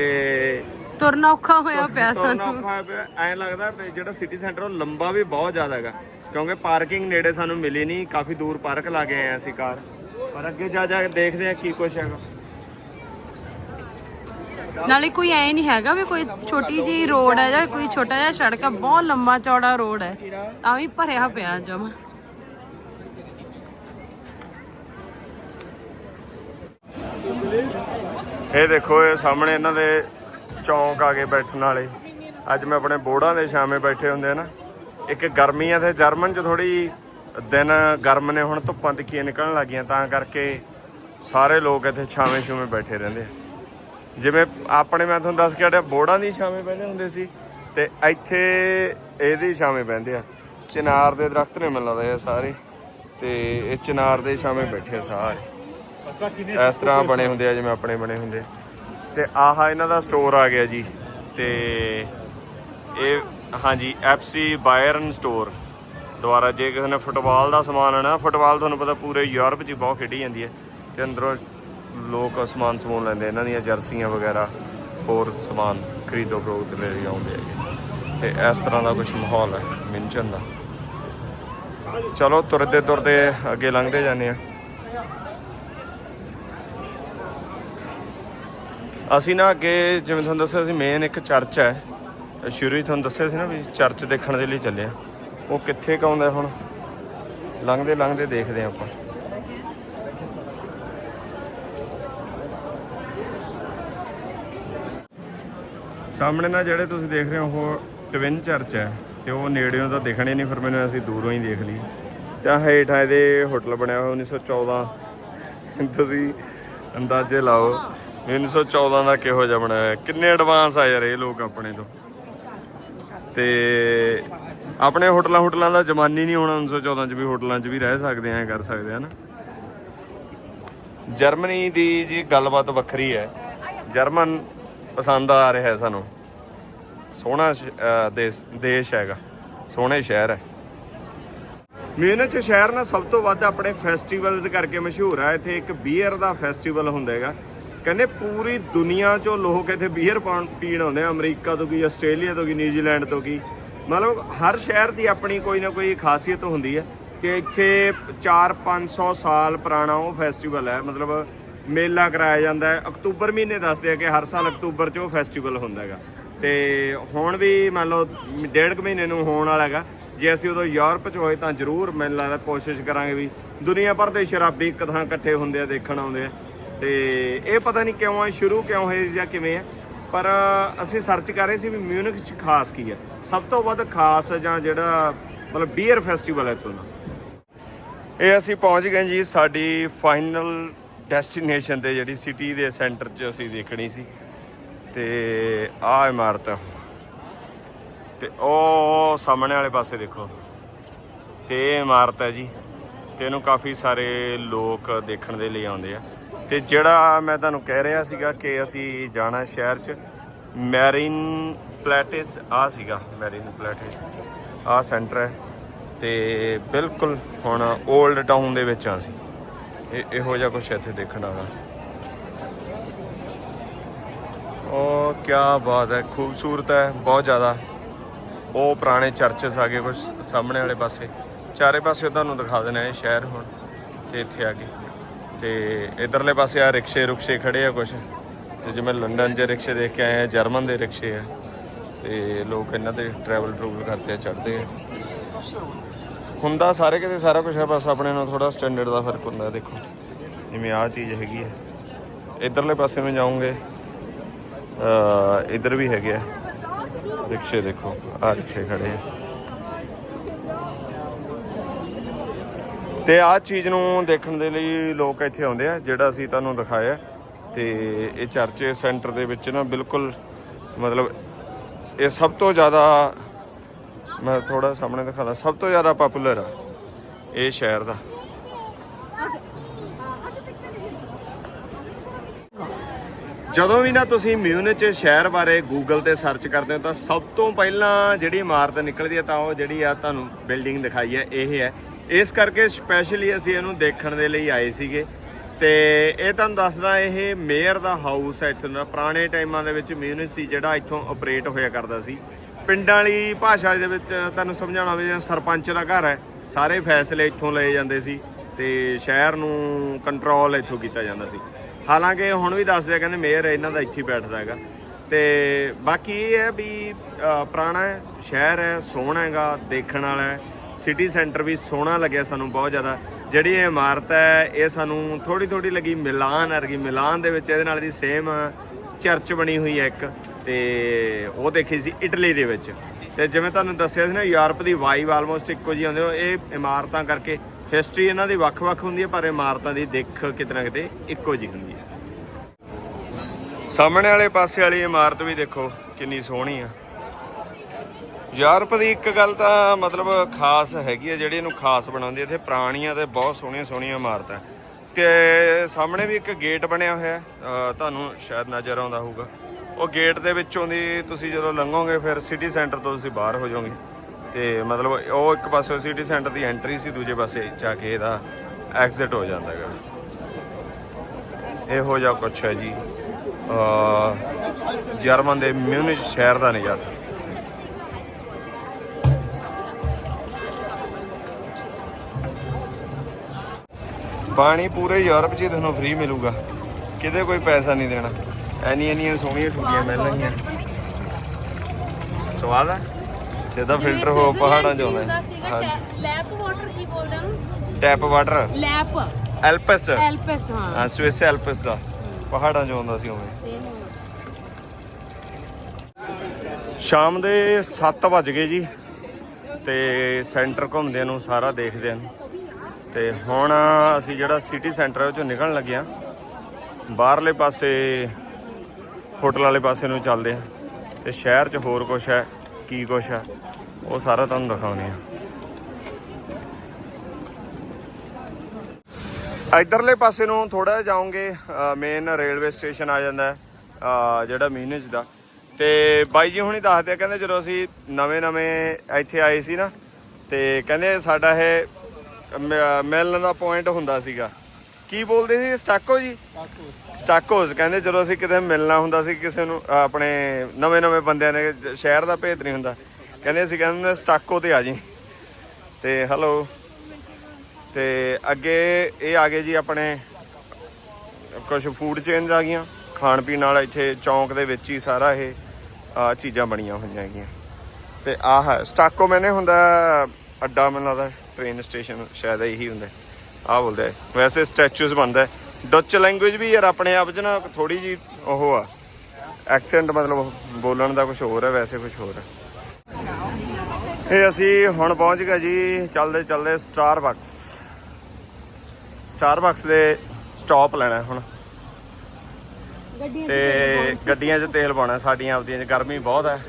ਤੁਰਨਾ ਔਖਾ ਹੋਇਆ ਪਿਆ ਤੁਰਨਾ ਸਾਨੂੰ। ਔਖਾ ਹੋਇਆ ਪਿਆ। ਐਂ ਲੱਗਦਾ ਵੀ ਜਿਹੜਾ ਸਿਟੀ ਸੈਂਟਰ ਉਹ ਲੰਬਾ ਵੀ ਬਹੁਤ ਜ਼ਿਆਦਾ ਹੈਗਾ ਕਿਉਂਕਿ ਪਾਰਕਿੰਗ ਨੇੜੇ ਸਾਨੂੰ ਮਿਲੀ ਨਹੀਂ ਕਾਫੀ ਦੂਰ ਪਾਰਕ ਲਾ ਕੇ ਆਏ ਅਸੀਂ ਕਾਰ। ਪਰ ਅੱਗੇ ਜਾ ਜਾ ਕੇ ਦੇਖਦੇ ਹਾਂ ਕੀ ਕੁਛ ਹੈਗਾ। ਨਾਲੇ ਕੋਈ ਐ ਨਹੀਂ ਹੈਗਾ ਵੀ ਕੋਈ ਛੋਟੀ ਜੀ ਰੋਡ ਹੈ ਜਾਂ ਕੋਈ ਛੋਟਾ ਜਿਹਾ ਸੜਕ ਹੈ, ਬਹੁਤ ਲੰਮਾ ਚੌੜਾ ਰੋਡ ਹੈ, ਤਾਂ ਵੀ ਭਰਿਆ ਪਿਆ ਜਮ। ਇਹ ਦੇਖੋ, ਇਹ ਸਾਹਮਣੇ ਇਹਨਾਂ ਦੇ ਚੌਂਕ ਆ ਗਏ ਬੈਠਣ ਵਾਲੇ। ਅੱਜ ਮੈਂ ਆਪਣੇ ਬੋੜਾਂ ਦੇ ਸ਼ਾਮੇ ਬੈਠੇ ਹੁੰਦੇ ਆ ਨਾ। ਇੱਕ ਗਰਮੀ ਆ ਤੇ ਜਰਮਨ ਚ ਥੋੜੀ ਦਿਨ ਗਰਮ ਨੇ, ਹੁਣ ਧੁੱਪਾਂ ਤਿੱਖੀਆਂ ਨਿਕਲਣ ਲੱਗੀਆਂ, ਤਾਂ ਕਰਕੇ ਸਾਰੇ ਲੋਕ ਇੱਥੇ ਛਾਵੇਂ ਛੂਵੇਂ ਬੈਠੇ ਰਹਿੰਦੇ ਆ। ਜਿਵੇਂ ਆਪਣੇ ਮੈਂ ਤੁਹਾਨੂੰ ਦੱਸ ਕੇ ਹਟਿਆ, ਬੋੜਾਂ ਦੀ ਛਾਵੇਂ ਪੈਂਦੇ ਹੁੰਦੇ ਸੀ ਤੇ ਇੱਥੇ ਇਹਦੀ ਛਾਵੇਂ ਪੈਂਦੇ ਆ। ਚਿਨਾਰ ਦੇ ਦਰਖਤ ਨੇ ਮੈਨੂੰ ਲੱਗਦਾ ਇਹ ਸਾਰੇ। ਤੇ ਇਹ ਚਿਨਾਰ ਦੇ ਛਾਵੇਂ ਬੈਠੇ ਆ ਸਾਰੇ। ਇਸ ਤਰ੍ਹਾਂ ਬਣੇ ਹੁੰਦੇ ਆ ਜਿਵੇਂ ਆਪਣੇ ਬਣੇ ਹੁੰਦੇ। ਤੇ ਆਹ ਇਹਨਾਂ ਦਾ ਸਟੋਰ ਆ ਗਿਆ ਜੀ। ਤੇ ਇਹ, ਹਾਂਜੀ ਐਫਸੀ ਬਾਇਰਨ ਸਟੋਰ ਦੁਆਰਾ ਜੇ ਕਿਸੇ ਨੇ ਫੁੱਟਬਾਲ ਦਾ ਸਮਾਨ ਲੈਣਾ ਫੁੱਟਬਾਲ ਤੁਹਾਨੂੰ ਪਤਾ ਪੂਰੇ ਯੂਰਪ 'ਚ ਬਹੁਤ ਖੇਡੀ ਜਾਂਦੀ ਹੈ। ਤੇ ਅੰਦਰੋਂ ਲੋਕ ਸਮਾਨ ਸਮੂਨ ਲੈਂਦੇ, ਇਹਨਾਂ ਦੀਆਂ ਜਰਸੀਆਂ ਵਗੈਰਾ, ਹੋਰ ਸਮਾਨ ਖਰੀਦੋ ਫਰੋਖਤ ਲੈ ਆਉਂਦੇ ਹੈਗੇ। ਤੇ ਇਸ ਤਰ੍ਹਾਂ ਦਾ ਕੁਝ ਮਾਹੌਲ ਹੈ ਮਿੰਚਨ ਦਾ। ਚਲੋ, ਤੁਰਦੇ ਤੁਰਦੇ ਅੱਗੇ ਲੰਘਦੇ ਜਾਂਦੇ ਆ ਅਸੀਂ ਨਾ ਅੱਗੇ, ਜਿਵੇਂ ਤੁਹਾਨੂੰ ਦੱਸਿਆ ਸੀ ਮੇਨ ਇੱਕ ਚਰਚ ਹੈ। ਸ਼ੁਰੂ ਹੀ ਤੁਹਾਨੂੰ ਦੱਸਿਆ ਸੀ ਨਾ ਵੀ ਚਰਚ ਦੇਖਣ ਦੇ ਲਈ ਚੱਲੇ ਆ ਉਹ ਕਿੱਥੇ ਕੁ ਆਉਂਦਾ ਹੁਣ? ਲੰਘਦੇ ਲੰਘਦੇ ਦੇਖਦੇ ਆ ਆਪਾਂ। ਸਾਹਮਣੇ ਨਾ ਜਿਹੜੇ ਤੁਸੀਂ ਦੇਖ ਰਹੇ ਹੋ, ਉਹ ਟਵਿਨ ਚਰਚ ਹੈ ਤੇ ਉਹ ਨੇੜਿਓਂ ਤਾਂ ਦਿਖਣੇ ਨਹੀਂ, ਫਿਰ ਮੈਨੂੰ ਅਸੀਂ ਦੂਰੋਂ ਹੀ ਦੇਖ ਲਈ। ਤਾਂ ਹੇਠਾਂ ਇਹਦੇ ਹੋਟਲ ਬਣਿਆ ਹੋਇਆ 1914 ਤੁਸੀਂ ਅੰਦਾਜ਼ੇ ਲਾਓ 1914 ਦਾ ਕਿਹੋ ਜਿਹਾ ਬਣਾਇਆ ਹੋਇਆ। ਕਿੰਨੇ ਐਡਵਾਂਸ ਆ ਯਾਰ ਇਹ ਲੋਕ ਆਪਣੇ ਤੋਂ? ਤੇ ਆਪਣੇ ਹੋਟਲਾਂ ਹੋਟਲਾਂ ਦਾ ਜ਼ਮਾਨੀ ਨਹੀਂ ਹੋਣਾ 1914 ਚ ਵੀ ਹੋਟਲਾਂ 'ਚ ਵੀ ਰਹਿ ਸਕਦੇ ਆ, ਕਰ ਸਕਦੇ ਆ ਨਾ? ਜਰਮਨੀ ਦੀ ਜੀ ਗੱਲਬਾਤ ਵੱਖਰੀ ਹੈ। ਜਰਮਨ ਪਸੰਦ ਆ ਰਿਹਾ ਹੈ ਸਾਨੂੰ। ਸੋਹਣਾ ਦੇਸ, ਦੇਸ਼ ਹੈਗਾ। ਸੋਹਣੇ ਸ਼ਹਿਰ ਹੈ। ਮਿਊਨਿਚ ਸ਼ਹਿਰ ਨਾ ਸਭ ਤੋਂ ਵੱਧ ਆਪਣੇ ਫੈਸਟੀਵਲਸ ਕਰਕੇ ਮਸ਼ਹੂਰ ਹੈ ਇੱਥੇ ਇੱਕ ਬੀਅਰ ਦਾ ਫੈਸਟੀਵਲ ਹੁੰਦਾ ਹੈਗਾ। ਕਹਿੰਦੇ ਪੂਰੀ ਦੁਨੀਆ ਚੋਂ ਲੋਕ ਇੱਥੇ ਬੀਅਰ ਪਾਉਣ, ਪੀਣ ਆਉਂਦੇ ਆ। ਅਮਰੀਕਾ ਤੋਂ ਕੀ, ਆਸਟ੍ਰੇਲੀਆ ਤੋਂ ਕੀ, ਨਿਊਜ਼ੀਲੈਂਡ ਤੋਂ ਕੀ। ਮਤਲਬ ਹਰ ਸ਼ਹਿਰ ਦੀ ਆਪਣੀ ਕੋਈ ਨਾ ਕੋਈ ਖਾਸੀਅਤ ਹੁੰਦੀ ਹੈ ਕਿ ਇੱਥੇ 4-500 ਸਾਲ ਪੁਰਾਣਾ ਉਹ ਫੈਸਟੀਵਲ ਹੈ। ਮਤਲਬ ਮੇਲਾ ਕਰਾਇਆ ਜਾਂਦਾ ਹੈ। ਅਕਤੂਬਰ ਮਹੀਨੇ ਦੱਸਦੇ ਆ ਕਿ ਹਰ ਸਾਲ ਅਕਤੂਬਰ 'ਚ ਉਹ ਫੈਸਟੀਵਲ ਹੁੰਦਾ ਹੈਗਾ। ਤੇ ਹੁਣ ਵੀ ਮੰਨ ਲਓ ਡੇਢ ਕੁ ਮਹੀਨੇ ਨੂੰ ਹੋਣ ਵਾਲਾ ਹੈਗਾ। ਜੇ ਅਸੀਂ ਉਦੋਂ ਯੂਰਪ 'ਚ ਹੋਏ ਤਾਂ ਜ਼ਰੂਰ ਮੈਨੂੰ ਲੱਗਦਾ ਕੋਸ਼ਿਸ਼ ਕਰਾਂਗੇ ਵੀ ਦੁਨੀਆ ਭਰ ਦੇ ਸ਼ਰਾਬੀ ਇੱਕ ਥਾਂ ਇਕੱਠੇ ਹੁੰਦੇ ਆ, ਦੇਖਣ ਆਉਂਦੇ ਆ। ਤੇ ਇਹ ਪਤਾ ਨਹੀਂ ਕਿਉਂ ਆ, ਸ਼ੁਰੂ ਕਿਉਂ ਹੋਏ ਜਾਂ ਕਿਵੇਂ ਆ। ਪਰ ਅਸੀਂ ਸਰਚ ਕਰ ਰਹੇ ਸੀ ਵੀ ਮਿਊਨਿਕ 'ਚ ਖਾਸ ਕੀ ਹੈ ਸਭ ਤੋਂ ਵੱਧ ਖਾਸ ਜਾਂ ਜਿਹੜਾ ਮਤਲਬ ਬੀਅਰ ਫੈਸਟੀਵਲ ਹੈ ਇੱਥੋਂ ਦਾ। ਇਹ ਅਸੀਂ ਪਹੁੰਚ ਗਏ ਜੀ ਸਾਡੀ ਫਾਈਨਲ ਡੈਸਟੀਨੇਸ਼ਨ ਤੇ ਜਿਹੜੀ ਸਿਟੀ ਦੇ ਸੈਂਟਰ 'ਚ ਅਸੀਂ ਦੇਖਣੀ ਸੀ ਤੇ ਆਹ ਇਮਾਰਤ ਆ। ਤੇ ਉਹ ਸਾਹਮਣੇ ਵਾਲੇ ਪਾਸੇ ਦੇਖੋ। ਤੇ ਇਹ ਇਮਾਰਤ ਹੈ ਜੀ, ਤੇ ਇਹਨੂੰ ਕਾਫੀ ਸਾਰੇ ਲੋਕ ਦੇਖਣ ਦੇ ਲਈ ਆਉਂਦੇ ਆ। ਤੇ ਜਿਹੜਾ ਮੈਂ ਤੁਹਾਨੂੰ ਕਹਿ ਰਿਹਾ ਸੀਗਾ ਕਿ ਅਸੀਂ ਜਾਣਾ ਸ਼ਹਿਰ 'ਚ, ਮੈਰਿਨ ਪਲੈਟਿਸ ਆ ਸੀਗਾ, ਮੈਰਿਨ ਪਲੈਟਿਸ। ਆ ਸੈਂਟਰ ਹੈ। ਤੇ ਬਿਲਕੁਲ ਹੁਣ 올ਡ ਟਾਊਨ ਦੇ ਵਿੱਚ ਆ ਅਸੀਂ। ਇਹ ਇਹੋ ਜਿਹਾ ਕੁਝ ਇੱਥੇ ਦੇਖਣ ਵਾਲਾ ਉਹ ਕੀ ਬਾਤ ਹੈ, ਖੂਬਸੂਰਤ ਹੈ, ਬਹੁਤ ਜ਼ਿਆਦਾ। ਉਹ ਪੁਰਾਣੇ ਚਰਚਸ ਆ ਗਏ ਕੁਝ ਸਾਹਮਣੇ ਵਾਲੇ ਪਾਸੇ। ਚਾਰੇ ਪਾਸੇ ਤੁਹਾਨੂੰ ਦਿਖਾ ਦੇਣਾ ਇਹ ਸ਼ਹਿਰ ਹੁਣ ਤੇ ਇੱਥੇ ਆ ਗਏ ਤੇ ਇਧਰਲੇ ਪਾਸੇ ਆ ਰਿਕਸ਼ੇ ਰੁਕਸ਼ੇ ਖੜੇ ਆ ਕੁਝ ਤੇ ਜਿਵੇਂ ਲੰਡਨ 'ਚ ਰਿਕਸ਼ੇ ਦੇਖ ਕੇ ਆਏ ਆ, ਜਰਮਨ ਦੇ ਰਿਕਸ਼ੇ ਆ। ਤੇ ਲੋਕ ਇਹਨਾਂ ਦੇ ਟਰੈਵਲ ਟਰੂਵਲ ਕਰਦੇ ਆ, ਚੜ੍ਹਦੇ ਆ। ਹੁੰਦਾ ਸਾਰੇ ਕਿਤੇ ਸਾਰਾ ਕੁਝ ਹੈ ਬਸ ਆਪਣੇ ਨਾਲ ਥੋੜਾ ਸਟੈਂਡਰਡ ਦਾ ਫ਼ਰਕ ਹੁੰਦਾ ਦੇਖੋ। ਜਿਵੇਂ ਆਹ ਚੀਜ਼ ਹੈਗੀ ਹੈ। ਇਧਰਲੇ ਪਾਸੇ ਜਾਓਗੇ ਅ ਇਧਰ ਵੀ ਹੈਗੇ ਆ। ਰਿਕਸ਼ੇ ਦੇਖੋ ਆ ਰਿਕਸ਼ੇ ਖੜੇ ਆ। ਤੇ ਆਹ ਚੀਜ਼ ਨੂੰ ਦੇਖਣ ਦੇ ਲਈ ਲੋਕ ਇੱਥੇ ਆਉਂਦੇ ਆ ਜਿਹੜਾ ਅਸੀਂ ਤੁਹਾਨੂੰ ਦਿਖਾਇਆ। ਤੇ ਇਹ ਚਰਚੇ ਸੈਂਟਰ ਦੇ ਵਿੱਚ ਨਾ ਬਿਲਕੁਲ ਮਤਲਬ ਇਹ ਸਭ ਤੋਂ ਜ਼ਿਆਦਾ ਮੈਂ ਥੋੜਾ ਸਾਹਮਣੇ ਦਿਖਾਦਾ ਸਭ ਤੋਂ ਜ਼ਿਆਦਾ ਪਪੂਲਰ ਆ ਇਹ ਸ਼ਹਿਰ ਦਾ। ਜਦੋਂ ਵੀ ਨਾ ਤੁਸੀਂ ਮਿਊਨਿਚ ਸ਼ਹਿਰ ਬਾਰੇ ਗੂਗਲ ਤੇ ਸਰਚ ਕਰਦੇ ਹੋ ਤਾਂ ਸਭ ਤੋਂ ਪਹਿਲਾਂ ਜਿਹੜੀ ਇਮਾਰਤ ਨਿਕਲਦੀ ਹੈ ਤਾਂ ਉਹ ਜਿਹੜੀ ਆ ਤੁਹਾਨੂੰ ਬਿਲਡਿੰਗ ਦਿਖਾਈ ਹੈ ਇਹ ਹੈ। ਇਸ ਕਰਕੇ ਸਪੈਸ਼ਲੀ ਅਸੀਂ ਇਹਨੂੰ ਦੇਖਣ ਦੇ ਲਈ ਆਏ ਸੀਗੇ। ਤੇ ਇਹ ਤੁਹਾਨੂੰ ਦੱਸਦਾ, ਇਹ ਮੇਅਰ ਦਾ ਹਾਊਸ ਹੈ ਇੱਥੋਂ ਦਾ। ਪੁਰਾਣੇ ਟਾਈਮਾਂ ਦੇ ਵਿੱਚ ਮਿਊਨਿਸ ਸੀ ਜਿਹੜਾ ਇੱਥੋਂ ਆਪਰੇਟ ਹੋਇਆ ਕਰਦਾ ਸੀ। ਪਿੰਡਾਂ ਵਾਲੀ ਭਾਸ਼ਾ ਦੇ ਵਿੱਚ ਤੁਹਾਨੂੰ ਸਮਝਾਉਣਾ ਹੋਵੇ ਜਿਵੇਂ ਸਰਪੰਚ ਦਾ ਘਰ ਹੈ ਸਾਰੇ ਫੈਸਲੇ ਇੱਥੋਂ ਲਏ ਜਾਂਦੇ ਸੀ ਤੇ ਸ਼ਹਿਰ ਨੂੰ ਕੰਟਰੋਲ ਇੱਥੋਂ ਕੀਤਾ ਜਾਂਦਾ ਸੀ। ਹਾਲਾਂਕਿ ਹੁਣ ਵੀ ਦੱਸਦੇ ਆ ਕਹਿੰਦੇ ਮੇਅਰ ਇਹਨਾਂ ਦਾ ਇੱਥੇ ਬੈਠਦਾ ਹੈਗਾ। ਤੇ ਬਾਕੀ ਇਹ ਹੈ ਵੀ ਪੁਰਾਣਾ ਹੈ, ਸ਼ਹਿਰ ਹੈ ਸੋਹਣਾ ਹੈਗਾ ਦੇਖਣ ਵਾਲਾ ਹੈ। ਸਿਟੀ ਸੈਂਟਰ ਵੀ ਸੋਹਣਾ ਲੱਗਿਆ ਸਾਨੂੰ ਬਹੁਤ ਜ਼ਿਆਦਾ। ਜਿਹੜੀ ਇਹ ਇਮਾਰਤ ਹੈ ਇਹ ਸਾਨੂੰ ਥੋੜੀ ਥੋੜੀ ਲੱਗੀ ਮਿਲਾਨ ਵਰਗੀ ਮਿਲਾਨ ਦੇ ਵਿੱਚ ਇਹਦੇ ਨਾਲ ਦੀ ਸੇਮ ਚਰਚ ਬਣੀ ਹੋਈ ਹੈ ਇੱਕ। ਤੇ ਉਹ ਦੇਖੀ ਸੀ ਇਟਲੀ ਦੇ ਵਿੱਚ। ਤੇ ਜਿਵੇਂ ਤੁਹਾਨੂੰ ਦੱਸਿਆ ਸੀ ਨਾ, ਯੂਰਪ ਦੀ ਵਾਈਬ ਆਲਮੋਸਟ ਇੱਕੋ ਜਿਹੀ ਹੁੰਦੀ ਉਹ ਇਹ ਇਮਾਰਤਾਂ ਕਰਕੇ ਹਿਸਟਰੀ ਇਹਨਾਂ ਦੀ ਵੱਖ-ਵੱਖ ਹੁੰਦੀ ਹੈ, ਪਰ ਇਮਾਰਤਾਂ ਦੀ ਦਿੱਖ ਕਿਤੇ ਨਾ ਕਿਤੇ ਇੱਕੋ ਜਿਹੀ ਹੁੰਦੀ ਹੈ। ਸਾਹਮਣੇ ਵਾਲੇ ਪਾਸੇ ਵਾਲੀ ਇਮਾਰਤ ਵੀ ਦੇਖੋ, ਕਿੰਨੀ ਸੋਹਣੀ ਆ। ਯੂਰਪ ਦੀ ਇੱਕ ਗੱਲ ਤਾਂ ਮਤਲਬ ਖਾਸ ਹੈਗੀ ਹੈ ਜਿਹੜੀ ਇਹਨੂੰ ਖਾਸ ਬਣਾਉਂਦੀ ਇੱਥੇ ਪੁਰਾਣੀਆਂ ਤੇ ਬਹੁਤ ਸੋਹਣੀਆਂ ਸੋਹਣੀਆਂ ਇਮਾਰਤਾਂ। ਤੇ ਸਾਹਮਣੇ ਵੀ ਇੱਕ ਗੇਟ ਬਣਿਆ ਹੋਇਆ ਤੁਹਾਨੂੰ ਸ਼ਾਇਦ ਨਜ਼ਰ ਆਉਂਦਾ ਹੋਊਗਾ। ਉਹ ਗੇਟ ਦੇ ਵਿੱਚੋਂ ਦੀ ਤੁਸੀਂ ਜਦੋਂ ਲੰਘੋਗੇ ਫਿਰ ਸਿਟੀ ਸੈਂਟਰ ਤੋਂ ਤੁਸੀਂ ਬਾਹਰ ਹੋ ਜਾਓਗੇ। ਤੇ ਮਤਲਬ ਉਹ ਇੱਕ ਪਾਸੇ ਸਿਟੀ ਸੈਂਟਰ ਦੀ ਐਂਟਰੀ ਸੀ, ਦੂਜੇ ਪਾਸੇ ਜਾ ਕੇ ਇਹਦਾ ਐਗਜ਼ਿਟ ਹੋ ਜਾਂਦਾ ਹੈਗਾ। ਇਹੋ ਜਿਹਾ ਕੁਛ ਹੈ ਜੀ। ਅ ਜਰਮਨ ਦੇ ਮਿਊਨਿਚ ਸ਼ਹਿਰ ਦਾ ਨਜ਼ਾਰਾ। ਪਾਣੀ ਪੂਰੇ ਯੂਰਪ 'ਚ ਹੀ ਤੁਹਾਨੂੰ ਫ੍ਰੀ ਮਿਲੂਗਾ। ਕਿਤੇ ਕੋਈ ਪੈਸਾ ਨਹੀਂ ਦੇਣਾ। ਐਨੀ ਐਨੀਆਂ ਸੋਹਣੀਆਂ ਛੁੱਟੀਆਂ ਮਿਲਣਗੀਆਂ ਸਵਾਦ ਆ? ਸਿੱਧਾ ਫਿਲਟਰ ਹੋ ਪਹਾੜਾਂ 'ਚ ਆਉਂਦਾ ਹਾਂ। ਲੈਪ ਵਾਟਰ ਕੀ ਬੋਲਦੇ ਉਹਨੂੰ? ਟੈਪ ਵਾਟਰ ਲੈਪ। ਐਲਪਸ ਐਲਪਸ ਹਾਂ। ਹਾਂ ਸਵਿਸ ਐਲਪਸ ਦਾ। ਪਹਾੜਾਂ 'ਚ ਆਉਂਦਾ ਸੀ ਉਵੇਂ। ਸ਼ਾਮ ਦੇ 7 ਵਜ ਗਏ ਜੀ ਤੇ ਸੈਂਟਰ ਘੁੰਮਦੇ ਨੂੰ ਸਾਰਾ ਦੇਖਦੇ ਨੂੰ। ਤੇ ਹੁਣ ਅਸੀਂ ਜਿਹੜਾ ਸਿਟੀ ਸੈਂਟਰ ਹੈ ਉਹ ਚੋਂ ਨਿਕਲਣ ਲੱਗੇ ਆ। ਬਾਹਰਲੇ ਪਾਸੇ ਹੋਟਲ ਵਾਲੇ ਪਾਸੇ ਨੂੰ ਚੱਲਦੇ ਆ ਤੇ ਸ਼ਹਿਰ 'ਚ ਹੋਰ ਕੁਝ ਹੈ, ਕੀ ਕੁਝ ਹੈ, ਉਹ ਸਾਰਾ ਤੁਹਾਨੂੰ ਦਿਖਾਉਂਦੇ ਆ ਇਧਰਲੇ ਪਾਸੇ ਨੂੰ ਥੋੜਾ ਜਿਹਾ ਜਾਓਗੇ ਮੇਨ ਰੇਲਵੇ ਸਟੇਸ਼ਨ ਆ ਜਾਂਦਾ ਜਿਹੜਾ ਮੀਨਜ ਦਾ। ਤੇ ਬਾਈ ਜੀ ਹੁਣੀ ਦੱਸਦੇ ਆ, ਕਹਿੰਦੇ ਜਦੋਂ ਅਸੀਂ ਨਵੇਂ ਨਵੇਂ ਇੱਥੇ ਆਏ ਸੀ ਨਾ, ਤੇ ਕਹਿੰਦੇ ਸਾਡਾ ਇਹ ਮ- ਮਿਲਣ ਦਾ ਪੁਆਇੰਟ ਹੁੰਦਾ ਸੀਗਾ। ਕੀ ਬੋਲਦੇ ਸੀ? ਸਟਾਕੋ ਜੀ? ਸਟਾਕੋਸ ਕਹਿੰਦੇ ਜਦੋਂ ਅਸੀਂ ਕਿਤੇ ਮਿਲਣਾ ਹੁੰਦਾ ਸੀ ਕਿਸੇ ਨੂੰ ਆਪਣੇ ਨਵੇਂ ਨਵੇਂ ਬੰਦਿਆਂ ਨੇ, ਸ਼ਹਿਰ ਦਾ ਭੇਤ ਨਹੀਂ ਹੁੰਦਾ। ਕਹਿੰਦੇ ਅਸੀਂ ਕਹਿੰਦੇ ਸਟਾਕੋ ਤੇ ਆ ਜੀ। ਤੇ ਹੈਲੋ ਤੇ ਅੱਗੇ ਇਹ ਆ ਗਏ ਜੀ ਆਪਣੇ ਕੁਝ ਫੂਡ ਚੇਨਜ ਆ ਗਈਆਂ। ਖਾਣ ਪੀਣ ਵਾਲਾ ਇੱਥੇ ਚੌਂਕ ਦੇ ਵਿੱਚ ਹੀ ਸਾਰਾ ਇਹ ਚੀਜ਼ਾਂ ਬਣੀਆਂ ਹੋਈਆਂ ਹੈਗੀਆਂ। ਤੇ ਆਹ ਸਟਾਕੋ ਮੈਨੇ ਹੁੰਦਾ, ਅੱਡਾ ਮੈਨੂੰ ਲੱਗਦਾ ਟ੍ਰੇਨ ਸਟੇਸ਼ਨ ਸ਼ਾਇਦ ਇਹੀ ਹੁੰਦਾ। ਆਹ ਬੋਲਦੇ ਆ। ਵੈਸੇ ਸਟੈਚੂਸ ਬਣਦਾ ਡੱਚ ਲੈਂਗੁਏਜ ਵੀ ਯਾਰ ਆਪਣੇ ਆਪ 'ਚ ਨਾ ਥੋੜੀ ਜੀ ਉਹ ਆ। ਐਕਸੈਂਟ ਮਤਲਬ ਬੋਲਣ ਦਾ ਕੁਝ ਹੋਰ ਹੈ ਵੈਸੇ ਕੁਝ ਹੋਰ ਹੈ। ਇਹ ਅਸੀਂ ਹੁਣ ਪਹੁੰਚ ਗਏ ਜੀ ਚੱਲਦੇ ਚੱਲਦੇ ਸਟਾਰਬਕਸ ਸਟਾਰਬਕਸ ਦੇ ਸਟਾਪ ਲੈਣਾ ਹੁਣ। ਗੱਡੀਆਂ ਤੇ ਗੱਡੀਆਂ 'ਚ ਤੇਲ ਪਾਉਣਾ ਸਾਡੀਆਂ ਆਪਦੀਆਂ 'ਚ। ਗਰਮੀ ਬਹੁਤ ਹੈ।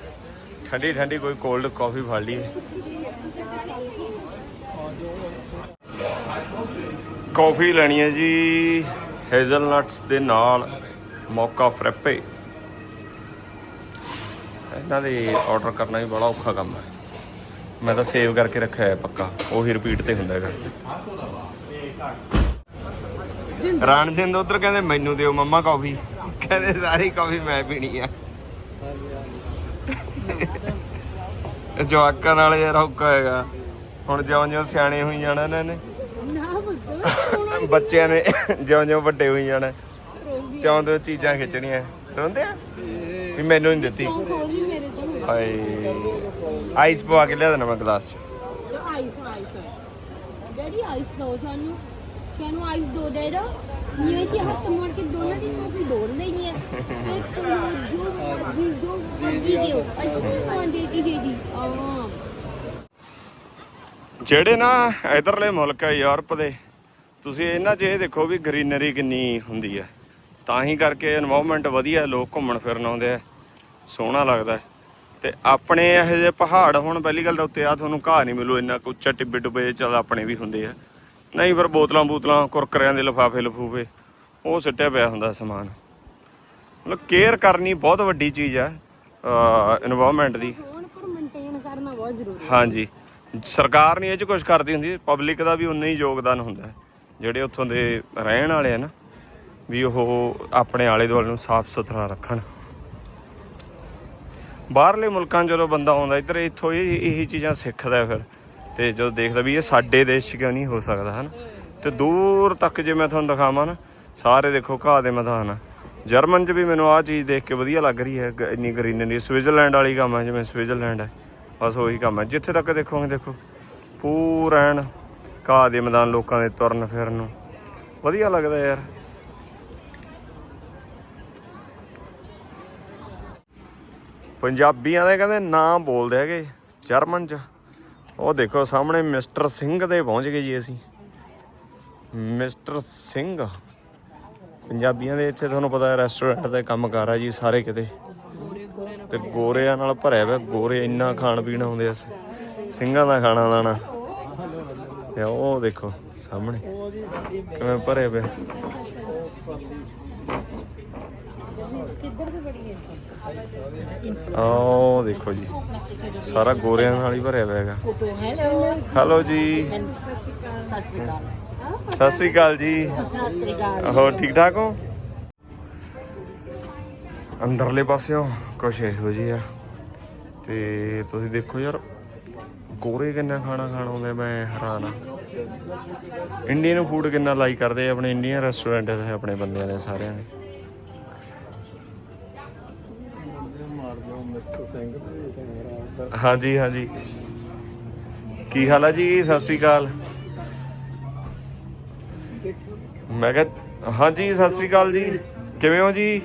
ਠੰਡੀ ਠੰਡੀ ਕੋਈ ਕੋਲਡ ਕਾਫੀ ਫੜ ਲਈ। ਕੌਫੀ ਲੈਣੀ ਹੈ ਜੀ ਹੇਜ਼ਲਨਟਸ ਦੇ ਨਾਲ ਮੌਕਾ ਫਰੈਪੇ। ਇਹਨਾਂ ਦੇ ਆਰਡਰ ਕਰਨਾ ਵੀ ਬੜਾ ਔਖਾ ਕੰਮ ਹੈ। ਮੈਂ ਤਾਂ ਸੇਵ ਕਰਕੇ ਰੱਖਿਆ ਹੈ ਪੱਕਾ। ਉਹੀ ਰਿਪੀਟ ਤੇ ਹੁੰਦਾ ਹੈਗਾ। ਰਣਜਿੰਦ ਉਧਰ ਕਹਿੰਦੇ, ਮੈਨੂੰ ਦਿਓ ਮੰਮਾ ਕੌਫੀ ਕਹਿੰਦੇ, ਸਾਰੀ ਕੌਫੀ ਮੈਂ ਪੀਣੀ ਆ। ਜਵਾਕਾਂ ਨਾਲ ਯਾਰ ਔਖਾ ਹੈਗਾ। ਹੁਣ ਜਿਉਂ ਜਿਉਂ ਸਿਆਣੇ ਹੋਈ ਜਾਣਾ ਇਹਨਾਂ ਨੇ। *laughs* ਬੱਚਿਆਂ ਨੇ ਜਿਉਂ ਜਿਉਂ ਵੱਡੇ ਹੋਈ ਜਾਣਾ। ਤਿਉਂ ਤਿਉਂ ਚੀਜ਼ਾਂ ਖਿੱਚਣੀਆਂ। ਰੋਂਦੇ ਆ? ਵੀ ਮੈਨੂੰ ਨਹੀਂ ਦਿੱਤੀ। ਹਾਏ। ਆਈਸ ਪਵਾ ਕੇ ਲਿਆ ਦੇਣਾ ਮੈਂ ਗਲਾਸ ਚ। ਆਈਸ ਆਈਸ ਡੈਡੀ ਆਈਸ ਦੋ ਸਾਨੂੰ। ਸਾਨੂੰ ਆਈਸ ਦੋ ਜਿਹੜੇ ਨਾ ਇਧਰਲੇ ਮੁਲਕ ਹੈ ਯੂਰਪ ਦੇ ਤੁਸੀਂ ਇਹਨਾਂ 'ਚ ਇਹ ਦੇਖੋ ਵੀ ਗ੍ਰੀਨਰੀ ਕਿੰਨੀ ਹੁੰਦੀ ਹੈ। ਤਾਂ ਹੀ ਕਰਕੇ এনवायरमेंट ਵਧੀਆ ਲੋਕ ਘੁੰਮਣ ਫਿਰਨ ਆਉਂਦੇ ਆ। ਸੋਹਣਾ ਲੱਗਦਾ ਤੇ ਆਪਣੇ ਇਹ ਜੇ ਪਹਾੜ ਹੁਣ ਪਹਿਲੀ ਗੱਲ ਤਾਂ ਉੱਤੇ ਆ ਤੁਹਾਨੂੰ ਘਾਹ ਨਹੀਂ ਮਿਲੂ ਇੰਨਾ ਕੁ ਉੱਚਾ ਟਿੱਬੇ ਡੁੱਬੇ ਚੱਲ ਆਪਣੇ ਵੀ ਹੁੰਦੇ ਆ। ਨਹੀਂ ਫਿਰ ਬੋਤਲਾਂ ਬੋਤਲਾਂ ਕੁਰਕਰਿਆਂ ਦੇ ਲਫਾਫੇ ਲਫੂਫੇ ਉਹ ਸਿੱਟਿਆ ਪਿਆ ਹੁੰਦਾ ਸਮਾਨ। ਮਤਲਬ ਕੇਅਰ ਕਰਨੀ ਬਹੁਤ ਵੱਡੀ ਚੀਜ਼ ਆ এনवायरमेंट ਦੀ। ਹਾਂਜੀ। ਸਰਕਾਰ ਨਹੀਂ ਇਹ 'ਚ ਕੁਝ ਕਰਦੀ ਹੁੰਦੀ ਪਬਲਿਕ ਦਾ ਵੀ ਉਨਾ ਹੀ ਯੋਗਦਾਨ ਹੁੰਦਾ ਜਿਹੜੇ ਉੱਥੋਂ ਦੇ ਰਹਿਣ ਵਾਲੇ ਆ ਨਾ, ਵੀ ਉਹ ਆਪਣੇ ਆਲੇ ਦੁਆਲੇ ਨੂੰ ਸਾਫ਼ ਸੁਥਰਾ ਰੱਖਣ। ਬਾਹਰਲੇ ਮੁਲਕਾਂ 'ਚ ਜਦੋਂ ਬੰਦਾ ਆਉਂਦਾ ਇੱਧਰ, ਇੱਥੋਂ ਇਹ, ਇਹੀ ਚੀਜ਼ਾਂ ਸਿੱਖਦਾ ਫਿਰ। ਤੇ ਜਦੋਂ ਦੇਖਦਾ ਵੀ ਇਹ ਸਾਡੇ ਦੇਸ਼ 'ਚ ਕਿਉਂ ਨਹੀਂ ਹੋ ਸਕਦਾ, ਹਨ? ਤੇ ਦੂਰ ਤੱਕ ਜੇ ਮੈਂ ਤੁਹਾਨੂੰ ਦਿਖਾਵਾਂ ਨਾ, ਸਾਰੇ ਦੇਖੋ ਘਾਹ ਦੇ ਮੈਦਾਨ ਆ। ਜਰਮਨ 'ਚ ਵੀ ਮੈਨੂੰ ਆਹ ਚੀਜ਼ ਦੇਖ ਕੇ ਵਧੀਆ ਲੱਗ ਰਹੀ ਹੈ ਇੰਨੀ ਗ੍ਰੀਨਰੀ ਸਵਿਟਜ਼ਰਲੈਂਡ ਵਾਲੀ ਕੰਮ ਹੈ ਜਿਵੇਂ ਸਵਿਟਜ਼ਰਲੈਂਡ ਹੈ। ਬਸ ਉਹੀ ਕੰਮ ਹੈ ਜਿੱਥੇ ਤੱਕ ਦੇਖੋਗੇ, ਦੇਖੋ। ਪੂਰਾ ਐਨ ਘਾਹ ਦੇ ਮੈਦਾਨ ਲੋਕਾਂ ਦੇ ਤੁਰਨ ਫਿਰਨ ਨੂੰ। ਵਧੀਆ ਲੱਗਦਾ ਯਾਰ। ਪੰਜਾਬੀਆਂ ਦੇ ਕਹਿੰਦੇ ਨਾਂ ਬੋਲਦੇ ਹੈਗੇ, ਜਰਮਨ ਚ। ਉਹ ਦੇਖੋ ਸਾਹਮਣੇ ਮਿਸਟਰ ਸਿੰਘ ਦੇ ਪਹੁੰਚ ਗਏ ਜੀ ਅਸੀਂ। ਮਿਸਟਰ ਸਿੰਘ। ਪੰਜਾਬੀਆਂ ਦੇ ਇੱਥੇ ਤੁਹਾਨੂੰ ਪਤਾ ਹੈ ਰੈਸਟੋਰੈਂਟ ਦਾ ਕੰਮ ਕਰ ਆ ਜੀ ਸਾਰੇ ਕਿਤੇ। ਤੇ ਗੋਰਿਆਂ ਨਾਲ ਭਰਿਆ ਹੋਇਆ ਗੋਰੇ ਇੰਨਾ ਖਾਣ ਪੀਣ ਆਉਂਦੇ ਆ। ਸਿੰਘਾਂ ਦਾ ਖਾਣਾ ਦਾਣਾ ਤੇ ਉਹ ਦੇਖੋ ਸਾਹਮਣੇ। ਕਿਵੇਂ ਭਰੇ ਪਏ ਆਹ ਦੇਖੋ ਜੀ, ਸਾਰਾ ਗੋਰਿਆਂ ਨਾਲ ਹੀ ਭਰਿਆ ਹੋਇਆ ਹੈਗਾ। ਹੈਲੋ ਜੀ। ਸਤਿ ਸ਼੍ਰੀ ਅਕਾਲ ਜੀ। ਹੋਰ ਠੀਕ ਠਾਕ ਹੋ? ਅੰਦਰਲੇ ਪਾਸਿਓਂ ਕੁਛ ਇਹੋ ਜੀ ਆ। ਤੇ ਤੁਸੀਂ ਦੇਖੋ ਯਾਰ ਗੋਰੇ ਕਿੰਨਾ ਖਾਣਾ ਖਾਣ ਆਉਂਦੇ ਮੈਂ ਹੈਰਾਨ ਆ। ਇੰਡੀਅਨ ਫੂਡ ਕਿੰਨਾ ਲਾਈਕ ਕਰਦੇ ਆ, ਆਪਣੇ ਇੰਡੀਅਨ ਰੈਸਟੋਰੈਂਟ ਤੇ ਆਪਣੇ ਬੰਦਿਆਂ ਨੇ ਸਾਰਿਆਂ ਨੇ ਹਾਂਜੀ ਹਾਂਜੀ। ਕੀ ਹਾਲ ਆ ਜੀ? ਸਤਿ ਸ੍ਰੀ ਅਕਾਲ। ਮੈਂ ਕਿਹਾ, ਹਾਂਜੀ, ਸਤਿ ਸ੍ਰੀ ਅਕਾਲ ਜੀ। ਕਿਵੇਂ ਹੋ ਜੀ?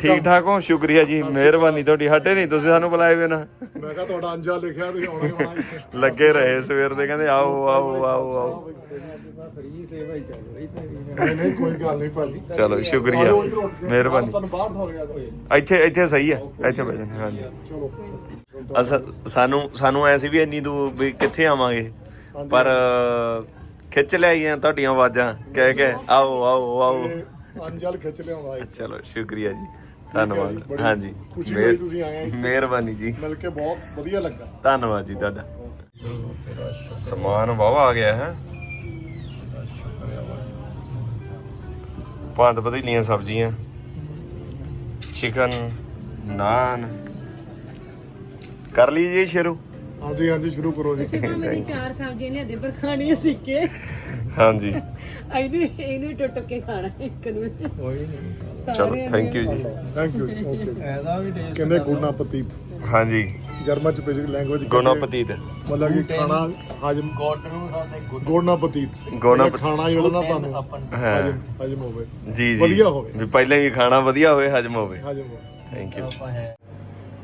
ਠੀਕ ਠਾਕ ਹੋ? ਸ਼ੁਕਰੀਆ ਜੀ ਮਿਹਰਬਾਨੀ ਤੁਹਾਡੀ। ਹਟੇ ਨਹੀਂ ਤੁਸੀਂ ਸਾਨੂੰ ਬੁਲਾਏ ਬਿਨਾ। ਮੈਂ ਕਿਹਾ ਤੁਹਾਡਾ ਅੰਜਾ ਲਿਖਿਆ ਤੁਸੀਂ ਆਉਣਾ ਹੀ ਆਉਣਾ ਲੱਗੇ ਰਹੇ ਸਵੇਰ ਦੇ ਕਹਿੰਦੇ ਆਓ ਆਓ ਆਓ ਆਓ। ਫਰੀ ਸੇਵਾ ਹੀ ਚੱਲ ਰਹੀ ਨਹੀਂ ਨਹੀਂ ਕੋਈ ਗੱਲ ਨਹੀਂ ਭਾਜੀ। ਚਲੋ ਸ਼ੁਕਰੀਆ। ਮਿਹਰਬਾਨੀ। ਤੁਹਾਨੂੰ ਬਾਹਰ ਠਾ ਗਿਆ ਕੋਈ। ਇੱਥੇ ਇੱਥੇ ਸਹੀ ਹੈ ਇੱਥੇ ਬੈਠ ਜਾਂਦੇ ਹਾਂਜੀ। ਚਲੋ। ਸਾਨੂੰ ਸਾਨੂੰ ਐ ਸੀ ਵੀ ਇੰਨੀ ਦੂਰ ਵੀ ਕਿੱਥੇ ਆਵਾਂਗੇ? ਪਰ ਖਿੱਚ ਲਿਆਈਆਂ ਤੁਹਾਡੀਆਂ ਆਵਾਜ਼ਾਂ। ਕਹਿ ਕੇ ਆਓ ਆਓ ਆਓ। ਤੇ ਅੰਜਲ ਖਿੱਚ ਲਿਆਉਂਦਾ ਇੱਥੇ। ਚਲੋ ਸ਼ੁਕਰੀਆ ਜੀ। ਧੰਨਵਾਦ। ਹਾਂਜੀ ਖੁਸ਼ੀ ਮਿਹਰ- ਹੋਈ ਤੁਸੀਂ ਆਏ ਇੱਥੇ। ਮਿਹਰਬਾਨੀ ਜੀ। ਮਿਲ ਕੇ ਬਹੁਤ ਵਧੀਆ ਲੱਗਾ। ਧੰਨਵਾਦ ਜੀ ਤੁਹਾਡਾ। ਸਮਾਨ ਵਾਵਾ ਆ ਗਿਆ ਹੈ। ਪੰਜ ਪਤੀਲੀਆਂ ਸਬਜ਼ੀਆਂ ਚਿਕਨ ਨਾਨ। ਕਰ ਲਈ ਜੀ ਸ਼ੁਰੂ? ਹਾਂਜੀ ਹਾਂਜੀ ਸ਼ੁਰੂ ਕਰੋ ਜੀ। ਮੇਰੀ ਚਾਰ ਸਬਜ਼ੀਆਂ ਲਿਆਦੇ ਪਰ ਖਾਣੀਆਂ ਸਿੱਕੇ। ਹਾਂਜੀ। ਇਹਨੂੰ ਇਹਨੂੰ ਟੁੱਟ ਕੇ ਖਾਣਾ ਇੱਕ ਨੂੰ। ਕੋਈ ਨਹੀਂ ਚਲੋ ਥੈਂਕ ਯੂ ਜੀ। ਥੈਂਕ ਯੂ ਓਕੇ ਐਦਾ ਵੀ ਟੇਸਟ हाँ ਕਹਿੰਦੇ ਗੁਣਾ ਪਤੀਤ? ਹਾਂਜੀ। ਜਰਮਨ ਚ ਬੇਸਿਕ ਲੈਂਗੁਏਜ ਗੋਨਾ ਪਤੀਤ। ਮਤਲਬ ਕਿ ਖਾਣਾ ਹਜਮ। ਗੋਡ ਨੂੰ ਸਾਡੇ ਗੁੱਡ ਗੋਨਾ ਪਤੀਤ। ਗੋਨਾ ਮਤਲਬ ਖਾਣਾ ਜਿਹੜਾ ਨਾ ਤੁਹਾਨੂੰ ਹਾਂ। ਹਜਮ ਹਜਮ ਹੋਵੇ। ਜੀ ਜੀ। ਵਧੀਆ ਹੋਵੇ। ਵੀ ਪਹਿਲਾਂ ਵੀ ਖਾਣਾ ਵਧੀਆ ਹੋਵੇ ਹਜਮ ਹੋਵੇ। ਹਜਮ ਹੋਵੇ। ਥੈਂਕ ਯੂ ਆਪਾਂ ਹੈ।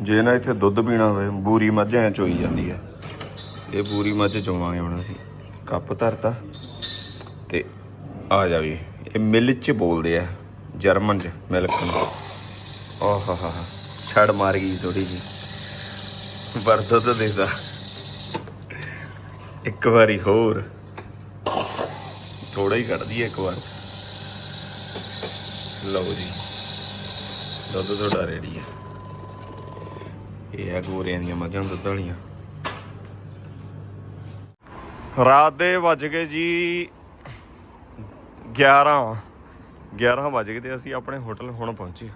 ਜੇ ਨਾ ਇੱਥੇ ਦੁੱਧ ਪੀਣਾ ਹੋਵੇ ਬੂਰੀ ਮੱਝ ਐ ਚੋਈ ਜਾਂਦੀ ਹੈ। ਇਹ ਬੂਰੀ ਮੱਝ ਚੋਵਾਂਗੇ ਹੁਣ ਅਸੀਂ। ਕੱਪ ਧਰਤਾ ਤੇ ਆ ਜਾ ਇਹ ਮਿਲ ਚ ਬੋਲਦੇ ਆ, ਜਰਮਨ ਚ, ਮਿਲਕ ਨੂੰ। ਓਹ ਹਾ ਹਾ ਛੜ ਮਾਰ ਗਈ ਥੋੜੀ ਜੀ ਪਰ ਦੁੱਧ ਦੇਦਾ ਇੱਕ ਵਾਰੀ ਹੋਰ। ਥੋੜਾ ਹੀ ਕੱਢਦੀ ਹੈ ਇੱਕ ਵਾਰ। ਲਓ ਜੀ। ਦੁੱਧ ਤੁਹਾਡਾ ਰੈਡੀ ਹੈ ਇਹ ਆ ਗੋਰਿਆਂ ਦੀਆਂ ਮੱਝਾਂ, ਦੁੱਧ ਵਾਲੀਆਂ। ਰਾਤ ਦੇ ਵੱਜ ਗਏ ਜੀ 11 11 ਵੱਜ ਗਏ ਤੇ ਅਸੀਂ ਆਪਣੇ ਹੋਟਲ ਹੁਣ ਪਹੁੰਚੇ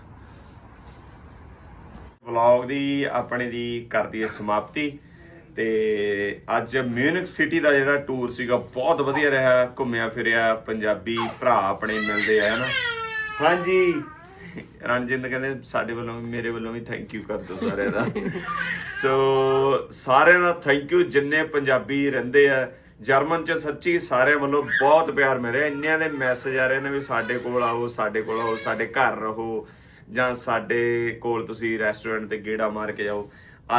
ਵਲੌਗ ਦੀ ਆਪਣੇ ਦੀ ਕਰਦੀ ਹੈ ਸਮਾਪਤੀ ਤੇ ਅੱਜ ਮਿਊਨਿਕ ਸਿਟੀ ਦਾ ਜਿਹੜਾ ਟੂਰ ਸੀਗਾ ਬਹੁਤ ਵਧੀਆ ਰਿਹਾ ਘੁੰਮਿਆ ਫਿਰਿਆ ਪੰਜਾਬੀ ਭਰਾ ਆਪਣੇ ਮਿਲਦੇ ਆ ਹਨਾ ਹਾਂਜੀ ਰਣਜਿੰਦ ਕਹਿੰਦੇ ਸਾਡੇ ਵੱਲੋਂ ਵੀ ਮੇਰੇ ਵੱਲੋਂ ਵੀ ਥੈਂਕ ਯੂ ਕਰ ਦਿਓ ਸਾਰਿਆਂ ਦਾ। *laughs* ਸੋ ਸਾਰਿਆਂ ਦਾ ਥੈਂਕ ਯੂ ਜਿੰਨੇ ਪੰਜਾਬੀ ਰਹਿੰਦੇ ਆ ਜਰਮਨ ਚ ਸੱਚੀ ਸਾਰਿਆਂ ਵੱਲੋਂ ਬਹੁਤ ਪਿਆਰ ਮਿਲ ਰਿਹਾ ਇੰਨਿਆਂ ਦੇ ਮੈਸੇਜ ਆ ਰਹੇ ਨੇ ਵੀ ਸਾਡੇ ਕੋਲ ਆਓ, ਸਾਡੇ ਕੋਲ ਆਓ, ਸਾਡੇ ਘਰ ਰਹੋ ਜਾਂ ਸਾਡੇ ਕੋਲ ਤੁਸੀਂ ਰੈਸਟੋਰੈਂਟ ਤੇ ਗੇੜਾ ਮਾਰ ਕੇ ਜਾਓ।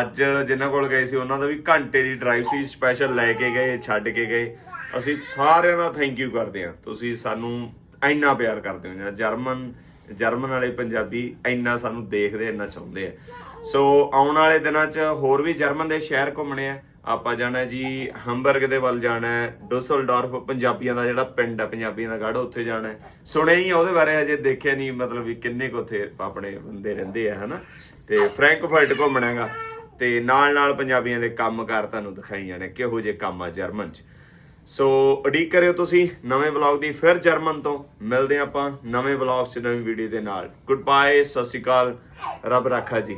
ਅੱਜ ਜਿਨ੍ਹਾਂ ਕੋਲ ਗਏ ਸੀ, ਉਹਨਾਂ ਦਾ ਵੀ ਘੰਟੇ ਦੀ ਡਰਾਈਵ ਸੀ ਸਪੈਸ਼ਲ ਲੈ ਕੇ ਗਏ, ਛੱਡ ਕੇ ਗਏ। ਅਸੀਂ ਸਾਰਿਆਂ ਦਾ ਥੈਂਕ ਯੂ ਕਰਦੇ ਹਾਂ। ਤੁਸੀਂ ਸਾਨੂੰ ਇੰਨਾ ਪਿਆਰ ਕਰਦੇ ਹੋ ਜਾਂ ਜਰਮਨ ਜਰਮਨ ਵਾਲੇ ਪੰਜਾਬੀ ਇੰਨਾ ਸਾਨੂੰ ਦੇਖਦੇ, ਇੰਨਾ ਚਾਹੁੰਦੇ ਆ। ਸੋ ਆਉਣ ਵਾਲੇ ਦਿਨਾਂ 'ਚ ਹੋਰ ਵੀ ਜਰਮਨ ਦੇ ਸ਼ਹਿਰ ਘੁੰਮਣੇ ਆ। ਆਪਾਂ ਜਾਣਾ ਜੀ ਹੰਬਰਗ ਦੇ ਵੱਲ ਜਾਣਾ ਹੈ, ਡੁਸਲਡੋਰਫ ਪੰਜਾਬੀਆਂ ਦਾ ਜਿਹੜਾ ਪਿੰਡ ਹੈ, ਪੰਜਾਬੀਆਂ ਦਾ ਗੜ੍ਹ, ਉੱਥੇ ਜਾਣਾ ਹੈ। ਸੁਣਿਆ ਹੀ ਆ ਉਹਦੇ ਬਾਰੇ ਅਜੇ ਦੇਖਿਆ ਨਹੀਂ ਮਤਲਬ ਵੀ ਕਿੰਨੇ ਕੁ ਉੱਥੇ ਆਪਣੇ ਬੰਦੇ ਰਹਿੰਦੇ ਆ, ਹਨਾ? ਤੇ ਫ੍ਰੈਂਕਫਰਟ ਘੁੰਮਣਾ ਹੈਗਾ, ਤੇ ਨਾਲ ਨਾਲ ਪੰਜਾਬੀਆਂ ਦੇ ਕੰਮਕਾਰ ਤੁਹਾਨੂੰ ਦਿਖਾਈ ਜਾਣੇ, ਕਿਹੋ ਜਿਹੇ ਕੰਮ ਆ ਜਰਮਨ 'ਚ। ਸੋ ਉਡੀਕ ਕਰਿਓ ਤੁਸੀਂ ਨਵੇਂ ਵਲੌਗ ਦੀ, ਫਿਰ ਜਰਮਨ ਤੋਂ। ਮਿਲਦੇ ਹਾਂ ਆਪਾਂ ਨਵੇਂ ਵਲੌਗ 'ਚ, ਨਵੀਂ ਵੀਡੀਓ ਦੇ ਨਾਲ। ਗੁੱਡ ਬਾਏ ਸਤਿ ਸ਼੍ਰੀ ਅਕਾਲ। ਰੱਬ ਰਾਖਾ ਜੀ।